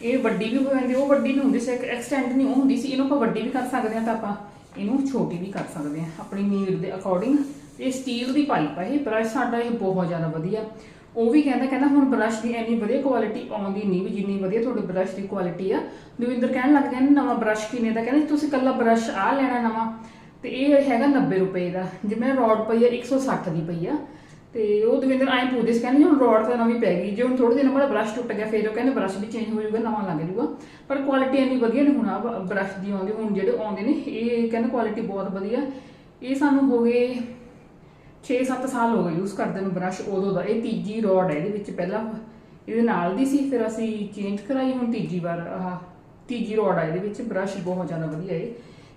ਇਹ ਵੱਡੀ ਵੀ ਹੋ ਜਾਂਦੀ, ਉਹ ਵੱਡੀ ਨਹੀਂ ਹੁੰਦੀ ਸੀ ਇੱਕ ਐਕਸਟੈਂਡ ਨਹੀਂ, ਉਹ ਹੁੰਦੀ ਸੀ, ਇਹਨੂੰ ਆਪਾਂ ਵੱਡੀ ਵੀ ਕਰ ਸਕਦੇ ਆ ਤਾਂ ਆਪਾਂ ਇਹਨੂੰ ਛੋਟੀ ਵੀ ਕਰ ਸਕਦੇ ਆ ਆਪਣੀ ਨੀਡ ਦੇ ਅਕੋਰਡਿੰਗ ਇਹ ਸਟੀਲ ਦੀ ਪਾਈਪ ਆ ਇਹ ਬ੍ਰਸ਼ ਸਾਡਾ ਇਹ ਬਹੁਤ ਜ਼ਿਆਦਾ ਵਧੀਆ। ਉਹ ਵੀ ਕਹਿੰਦਾ ਕਹਿੰਦਾ ਹੁਣ ਬ੍ਰਸ਼ ਦੀ ਇੰਨੀ ਵਧੀਆ ਕੁਆਲਿਟੀ ਆਉਂਦੀ ਨਹੀਂ ਵੀ ਜਿੰਨੀ ਵਧੀਆ ਤੁਹਾਡੇ ਬ੍ਰਸ਼ ਦੀ ਕੁਆਲਿਟੀ ਆ। ਦਵਿੰਦਰ ਕਹਿਣ ਲੱਗ ਗਿਆ, ਨਵਾਂ ਬ੍ਰਸ਼ ਕਿੰਨੇ ਦਾ? ਕਹਿੰਦੇ ਤੁਸੀਂ ਕੱਲਾ ਬ੍ਰਸ਼ ਆ ਲੈਣਾ ਨਵਾਂ। ਤੇ ਇਹ ਹੈਗਾ 90 ਰੁਪਏ ਦਾ। ਜਿਵੇਂ ਰੋਡ ਪਈ ਆ 160 ਦੀ ਪਈ ਆ। ਤੇ ਉਹ ਦਵਿੰਦਰ ਐਂ ਪੁੱਛਦੇ ਸੀ, ਕਹਿੰਦੇ ਹੁਣ ਰੋਡ ਤਾਂ ਨਵੀਂ ਪੈ ਗਈ। ਜੇ ਹੁਣ ਥੋੜੇ ਦਿਨ ਬਾਅਦ ਬ੍ਰਸ਼ ਟੁੱਟ ਗਿਆ, ਫਿਰ ਉਹ ਕਹਿੰਦੇ ਬ੍ਰਸ਼ ਵੀ ਚੇਂਜ ਹੋ ਜਾਊਗਾ, ਨਵਾਂ ਲੱਗ ਜਾਊਗਾ। ਪਰ ਕੁਆਲਿਟੀ ਇੰਨੀ ਵਧੀਆ ਨਹੀਂ ਹੁਣ ਆ ਬ੍ਰਸ਼ ਦੀ ਆਉਂਦੀ, ਹੁਣ ਜਿਹੜੇ ਆਉਂਦੇ ਨੇ, ਇਹ ਕਹਿੰਦੇ ਕੁਆਲਿਟੀ ਬਹੁਤ ਵਧੀਆ। ਇਹ ਸਾਨੂੰ ਹੋ ਗਏ 6-7 ਸਾਲ ਹੋ ਗਏ ਯੂਜ਼ ਕਰਦੇ ਨੂੰ ਬ੍ਰਸ਼ ਉਦੋਂ ਦਾ। ਇਹ ਤੀਜੀ ਰੋਡ ਹੈ, ਇਹਦੇ ਵਿੱਚ ਪਹਿਲਾਂ ਇਹਦੇ ਨਾਲ ਦੀ ਸੀ, ਫਿਰ ਅਸੀਂ ਚੇਂਜ ਕਰਾਈ, ਹੁਣ ਤੀਜੀ ਵਾਰ, ਆਹ ਤੀਜੀ ਰੋਡ ਹੈ ਇਹਦੇ ਵਿੱਚ। ਬ੍ਰਸ਼ ਬਹੁਤ ਜ਼ਿਆਦਾ ਵਧੀਆ ਹੈ।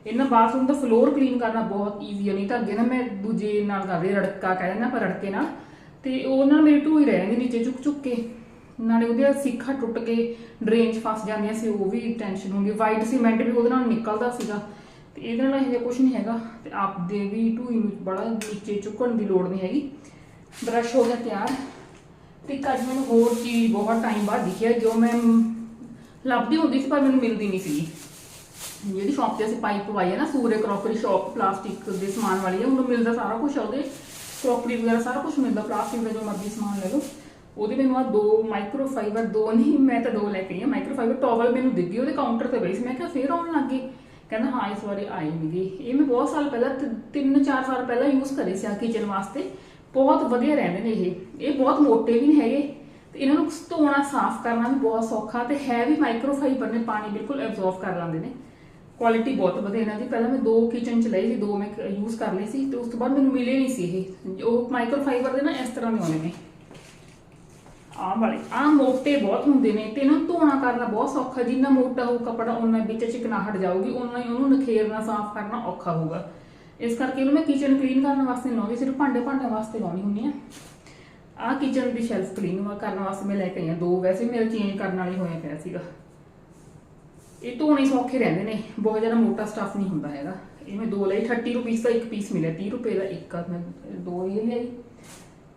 ਇਹਨਾਂ ਬਾਥਰੂਮ ਦਾ ਫਲੋਰ ਕਲੀਨ ਕਰਨਾ ਬਹੁਤ ਈਜ਼ੀ ਹੈ ਨਹੀਂ ਤਾਂ ਅੱਗੇ ਨਾ ਮੈਂ ਦੂਜੇ ਨਾਲ ਕਰਦੇ ਰੜਕਾ ਕਹਿ ਦਿੰਦਾ ਪਰ ਰੜਕੇ ਨਾ ਤੇ ਉਹ ਨਾਲ ਮੇਰੇ ਢੂਈ ਰਹਿ ਜਾਂਦੀ ਨੀਚੇ ਚੁੱਕ ਚੁੱਕ ਕੇ। ਨਾਲੇ ਉਹਦੇ ਸਿੱਖਾ ਟੁੱਟ ਕੇ ਡਰੇਨ 'ਚ ਫਸ ਜਾਂਦੀਆਂ ਸੀ, ਉਹ ਵੀ ਟੈਨਸ਼ਨ ਹੁੰਦੀ ਵਾਈਟ ਸੀਮੈਂਟ ਵੀ ਉਹਦੇ ਨਾਲ ਨਿਕਲਦਾ ਸੀਗਾ। ਤੇ ਇਹਦੇ ਨਾਲ ਇਹੋ ਜਿਹਾ ਕੁਝ ਨਹੀਂ ਹੈਗਾ ਤੇ ਆਪਦੇ ਵੀ ਢੂਈ ਨੂੰ ਬੜਾ ਨੀਚੇ ਚੁੱਕਣ ਦੀ ਲੋੜ ਨਹੀਂ ਹੈਗੀ। ਬ੍ਰਸ਼ ਹੋ ਗਿਆ ਤਿਆਰ। ਤੇ ਇੱਕ ਅੱਜ ਮੈਨੂੰ ਹੋਰ ਚੀਜ਼ ਬਹੁਤ ਟਾਈਮ ਬਾਅਦ ਦਿਖਿਆ ਜੋ ਮੈਂ ਲੱਭਦੀ ਹੁੰਦੀ ਸੀ ਪਰ ਮੈਨੂੰ ਮਿਲਦੀ ਨਹੀਂ ਸੀ ਜਿਹੜੀ ਸ਼ਾਪ ਤੇ ਅਸੀਂ ਪਾਈਪ ਪਵਾਈ ਹੈ ਨਾ, ਸੂਰੇ ਕਰੋਕਰੀ ਸ਼ਾਪ ਪਲਾਸਟਿਕ ਦੇ ਸਮਾਨ ਵਾਲੀ ਹੈ ਉਹਨੂੰ ਮਿਲਦਾ ਸਾਰਾ ਕੁਝ ਉਹਦੇ। ਕਰੋਕਰੀ ਵਗੈਰਾ ਸਾਰਾ ਕੁਝ ਮਿਲਦਾ ਪਲਾਸਟਿਕ ਦਾ ਜੋ ਮਰਜ਼ੀ ਸਮਾਨ ਲੈ ਲਓ। ਉਹਦੇ ਮੈਨੂੰ ਆ ਦੋ ਮਾਈਕਰੋ ਫਾਈਬਰ ਦੋ ਨਹੀਂ, ਮੈਂ ਤਾਂ ਦੋ ਲੈ ਕੇ ਆਈ ਮਾਈਕਰੋ ਫਾਈਬਰ ਟਾਵਲ ਮੈਨੂੰ ਦਿੱਗੀ ਉਹਦੇ ਕਾਊਂਟਰ ਤੇ ਪਈ ਸੀ। ਮੈਂ ਕਿਹਾ ਫੇਰ ਆਉਣ ਲੱਗ ਗਈ ਕਹਿੰਦਾ, ਹਾਂ, ਇਸ ਵਾਰੀ ਆਈ ਮਿਲੀ ਇਹ ਮੈਂ ਬਹੁਤ ਸਾਲ ਪਹਿਲਾਂ 3-4 ਸਾਲ ਪਹਿਲਾਂ ਯੂਜ਼ ਕਰੇ ਸੀ ਆ ਕਿਚਨ ਵਾਸਤੇ। ਬਹੁਤ ਵਧੀਆ ਰਹਿੰਦੇ ਨੇ ਇਹ। ਇਹ ਬਹੁਤ ਮੋਟੇ ਵੀ ਨਹੀਂ ਹੈਗੇ। ਤੇ ਇਹਨਾਂ ਨੂੰ ਧੋਣਾ, ਸਾਫ਼ ਕਰਨਾ ਵੀ ਬਹੁਤ ਸੌਖਾ ਤੇ ਹੈ ਵੀ ਮਾਈਕਰੋ ਫਾਈਬਰ ਨੇ ਪਾਣੀ ਬਿਲਕੁਲ ਐਬਜ਼ੌਰਬ ਕਰ ਲੈਂਦੇ ਨੇ। ਕੁਆਲਿਟੀ ਬਹੁਤ ਵਧੀਆ ਇਹਨਾਂ ਦੀ। ਪਹਿਲਾਂ ਮੈਂ ਦੋ ਕਿਚਨ ਚ ਲਈ ਸੀ, ਦੋ ਮੈਂ ਯੂਜ਼ ਕਰ ਲਈ ਸੀ ਤੇ ਉਸ ਤੋਂ ਬਾਅਦ ਮੈਨੂੰ ਮਿਲੇ ਨਹੀਂ ਸੀ ਇਹ। ਉਹ ਮਾਈਕਰੋ ਫਾਈਬਰ ਦੇ ਨਾ ਇਸ ਤਰ੍ਹਾਂ ਦੇ ਆਉਂਦੇ ਨੇ। ਆਹ ਵਾਲੇ। ਆਹ ਮੋਟੇ ਬਹੁਤ ਹੁੰਦੇ ਨੇ ਤੇ ਇਹਨਾਂ ਨੂੰ ਧੋਣਾ ਕਰਨਾ ਬਹੁਤ ਸੌਖਾ, ਜਿੰਨਾ ਮੋਟਾ ਹੋਊ ਕੱਪੜਾ ਉਹਨਾਂ ਵਿੱਚ ਚਿਕਨਾਹਟ ਜਾਊਗੀ ਉਹਨਾਂ ਹੀ ਉਹਨੂੰ ਨਖੇਰਨਾ, ਸਾਫ਼ ਕਰਨਾ ਔਖਾ ਹੋਊਗਾ। ਇਸ ਕਰਕੇ ਇਹਨੂੰ ਮੈਂ ਕਿਚਨ ਕਲੀਨ ਕਰਨ ਵਾਸਤੇ ਲਾਉਂਦੀ, ਸਿਰਫ ਭਾਂਡੇ ਭਾਂਡਿਆਂ ਵਾਸਤੇ ਲਾਉਣੀ ਹੁੰਦੀ ਆ ਆਹ ਕਿਚਨ ਦੀ ਸ਼ੈਲਫ ਕਲੀਨ ਕਰਨ ਵਾਸਤੇ ਮੈਂ ਲੈ ਕੇ ਆਈ ਹਾਂ ਦੋ, ਵੈਸੇ ਮੇਰੇ ਚੇਂਜ ਕਰਨ ਵਾਲੇ ਹੋਇਆ ਪਿਆ ਸੀਗਾ। ਇਹ ਧੋਣੇ ਸੌਖੇ ਰਹਿੰਦੇ ਨੇ, ਬਹੁਤ ਜ਼ਿਆਦਾ ਮੋਟਾ ਸਟਫ ਨਹੀਂ ਹੁੰਦਾ ਹੈਗਾ। ਇਹ ਮੈਂ ਦੋ ਲਈ 30 ਰੁਪਏ ਦਾ ਇੱਕ ਪੀਸ ਮਿਲਿਆ 30 ਰੁਪਏ ਦਾ ਇੱਕ, ਮੈਂ ਦੋ ਇਹ ਲਈ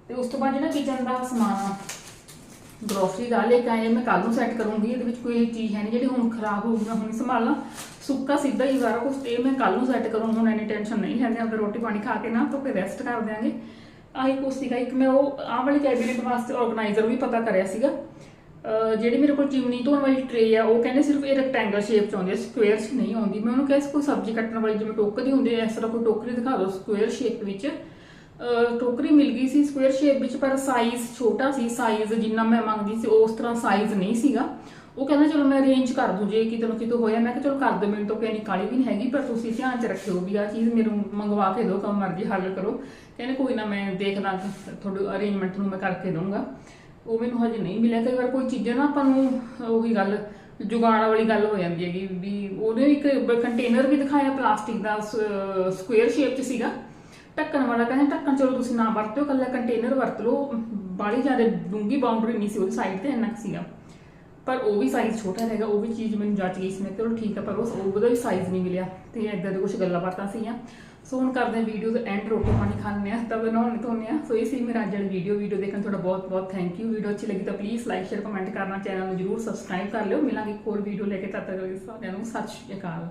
ਤੇ ਉਸ ਤੋਂ ਬਾਅਦ ਜਿਹੜਾ ਕਿਚਨ ਦਾ ਸਮਾਨ ਆ ਗਰੋਸਰੀ ਦਾ, ਲੈ ਕੇ ਆਏ ਮੈਂ ਕੱਲ ਨੂੰ ਸੈੱਟ ਕਰੂੰਗੀ, ਇਹਦੇ ਵਿੱਚ ਕੋਈ ਚੀਜ਼ ਹੈ ਨਹੀਂ ਜਿਹੜੀ ਹੁਣ ਖਰਾਬ ਹੋ ਗਈ ਮੈਂ ਹੁਣ ਸੰਭਾਲਾਂ ਸੁੱਕਾ ਸਿੱਧਾ ਹੀ ਸਾਰਾ ਕੁਝ ਇਹ ਮੈਂ ਕੱਲ ਨੂੰ ਸੈੱਟ ਕਰੂੰ, ਹੁਣ ਐਨੀ ਟੈਨਸ਼ਨ ਨਹੀਂ ਲੈਂਦੇ ਆਪਾਂ ਰੋਟੀ ਪਾਣੀ ਖਾ ਕੇ ਨਾ ਧੁੱਪੇ ਰੈਸਟ ਕਰ ਦਿਆਂਗੇ। ਆਹੀ ਕੁਛ ਸੀਗਾ, ਇੱਕ ਮੈਂ ਉਹ, ਆਹ ਵਾਲੀ ਕੈਬਨਿਟ ਵਾਸਤੇ ਆਰਗੇਨਾਈਜ਼ਰ ਵੀ ਪਤਾ ਕਰਿਆ ਸੀਗਾ। ਜਿਹੜੀ ਮੇਰੇ ਕੋਲ ਚਿਮਨੀ ਧੋਣ ਵਾਲੀ ਟ੍ਰੇ ਆ, ਉਹ ਕਹਿੰਦੇ ਸਿਰਫ ਇਹ ਰੈਕਟੈਂਗਲ ਸ਼ੇਪ ਚ ਆਉਂਦੀ ਹੈ ਸਕੁਅਰ ਚ ਨਹੀਂ ਆਉਂਦੀ। ਮੈਂ ਉਹਨੂੰ ਕਿਹਾ ਸੀ ਕੋਈ ਸਬਜ਼ੀ ਕੱਟਣ ਵਾਲੀ, ਜਿਵੇਂ ਟੋਕਰੀ ਹੁੰਦੀ ਹੈ ਇਸ ਤਰ੍ਹਾਂ ਕੋਈ ਟੋਕਰੀ ਦਿਖਾ ਦਿਓ ਸਕੁਅਰ ਸ਼ੇਪ ਵਿੱਚ। ਟੋਕਰੀ ਮਿਲ ਗਈ ਸੀ ਸਕੁਅਰ ਸ਼ੇਪ ਵਿੱਚ, ਪਰ ਸਾਈਜ਼ ਛੋਟਾ ਸੀ ਸਾਈਜ਼ ਜਿੰਨਾ ਮੈਂ ਮੰਗਦੀ ਸੀ, ਉਸ ਤਰ੍ਹਾਂ ਸਾਈਜ਼ ਨਹੀਂ ਸੀਗਾ। ਉਹ ਕਹਿੰਦਾ, ਚਲੋ ਮੈਂ ਅਰੇਂਜ ਕਰ ਦੂੰ ਜੇ ਕਿਤੇ ਨਾ ਕਿਤੇ ਹੋਇਆ। ਮੈਂ ਕਿਹਾ, ਚਲੋ ਕਰ ਦਿਓ, ਮੈਨੂੰ ਤਾਂ ਕੋਈ ਨਹੀਂ ਕਾਲੀ ਵੀ ਨਹੀਂ ਹੈਗੀ, ਪਰ ਤੁਸੀਂ ਧਿਆਨ ਚ ਰੱਖਿਓ ਵੀ ਆ ਚੀਜ਼ ਮੈਨੂੰ ਮੰਗਵਾ ਕੇ ਦਿਓ, ਕੰਮ ਮਰਜ਼ੀ ਹੱਲ ਕਰੋ। ਕਹਿੰਦੇ, ਕੋਈ ਨਾ, ਮੈਂ ਦੇਖਦਾ, ਤੁਹਾਡੇ ਅਰੇਂਜਮੈਂਟ ਨੂੰ ਮੈਂ ਕਰਕੇ ਦਊਂਗਾ। ਉਹ ਮੈਨੂੰ ਹਜੇ ਨਹੀਂ ਮਿਲਿਆ। ਕਈ ਵਾਰ ਕੋਈ ਚੀਜ਼ਾਂ ਨਾ ਆਪਾਂ ਨੂੰ ਉਹੀ ਗੱਲ, ਜੁਗਾੜ ਵਾਲੀ ਗੱਲ ਹੋ ਜਾਂਦੀ ਹੈਗੀ ਵੀ ਉਹਨੇ ਇੱਕ ਕੰਟੇਨਰ ਵੀ ਦਿਖਾਇਆ, ਪਲਾਸਟਿਕ ਦਾ ਸਕੁਅਰ ਸ਼ੇਪ 'ਚ ਸੀਗਾ। ਢੱਕਣ ਵਾਲਾ ਕਹਿੰਦੇ ਢੱਕਣ ਚਲੋ ਤੁਸੀਂ ਨਾ ਵਰਤਿਓ ਕੱਲਾ ਕੰਟੇਨਰ ਵਰਤ ਲਓ। ਬਾਲੀ ਜ਼ਿਆਦਾ ਡੂੰਗੀ ਬਾਉਂਡਰੀ ਨਹੀਂ ਸੀ ਉਹਦੀ ਸਾਈਡ ਤੇ ਇੰਨਾ ਕੁ ਸੀਗਾ। ਪਰ ਉਹ ਵੀ ਸਾਈਜ਼ ਛੋਟਾ ਹੈਗਾ, ਉਹ ਵੀ ਚੀਜ਼ ਮੈਨੂੰ ਜੱਜ ਗਈ ਸੀ ਮੈਂ ਚਲੋ ਠੀਕ ਆ, ਪਰ ਉਹ ਉਹਦਾ ਵੀ ਸਾਈਜ਼ ਨਹੀਂ ਮਿਲਿਆ ਤੇ ਇਦਾਂ ਦੇ ਕੁਝ ਗੱਲਾਂ ਬਾਤਾਂ ਸੀਗੀਆਂ। ਸੋ ਹੁਣ ਕਰਦੇ ਹਾਂ ਵੀਡੀਓ ਦਾ ਐਂਡ ਰੋਟੀ ਪਾਣੀ ਖਾਣੇ ਆ ਤਾਂ ਬਣਾਉਣੇ ਧੋਣੇ ਆ ਸੋ ਇਹ ਸੀ ਮੇਰਾ ਅੱਜ ਵਾਲੀ ਵੀਡੀਓ ਵੀਡੀਓ ਦੇਖਣ ਤੁਹਾਡਾ ਬਹੁਤ ਬਹੁਤ ਥੈਂਕ ਯੂ ਵੀਡੀਓ ਅੱਛੀ ਲੱਗੀ ਤਾਂ ਪਲੀਜ਼ ਲਾਈਕ ਸ਼ੇਅਰ ਕਮੈਂਟ ਕਰਨਾ। ਚੈਨਲ ਨੂੰ ਜਰੂਰ ਸਬਸਕ੍ਰਾਈਬ ਕਰ ਲਿਓ। ਮਿਲਾਂਗੇ ਇੱਕ ਹੋਰ ਵੀਡੀਓ ਲੈ ਕੇ, ਤਦ ਤੱਕ ਸਾਰਿਆਂ ਨੂੰ ਸਤਿ ਸ਼੍ਰੀ ਅਕਾਲ।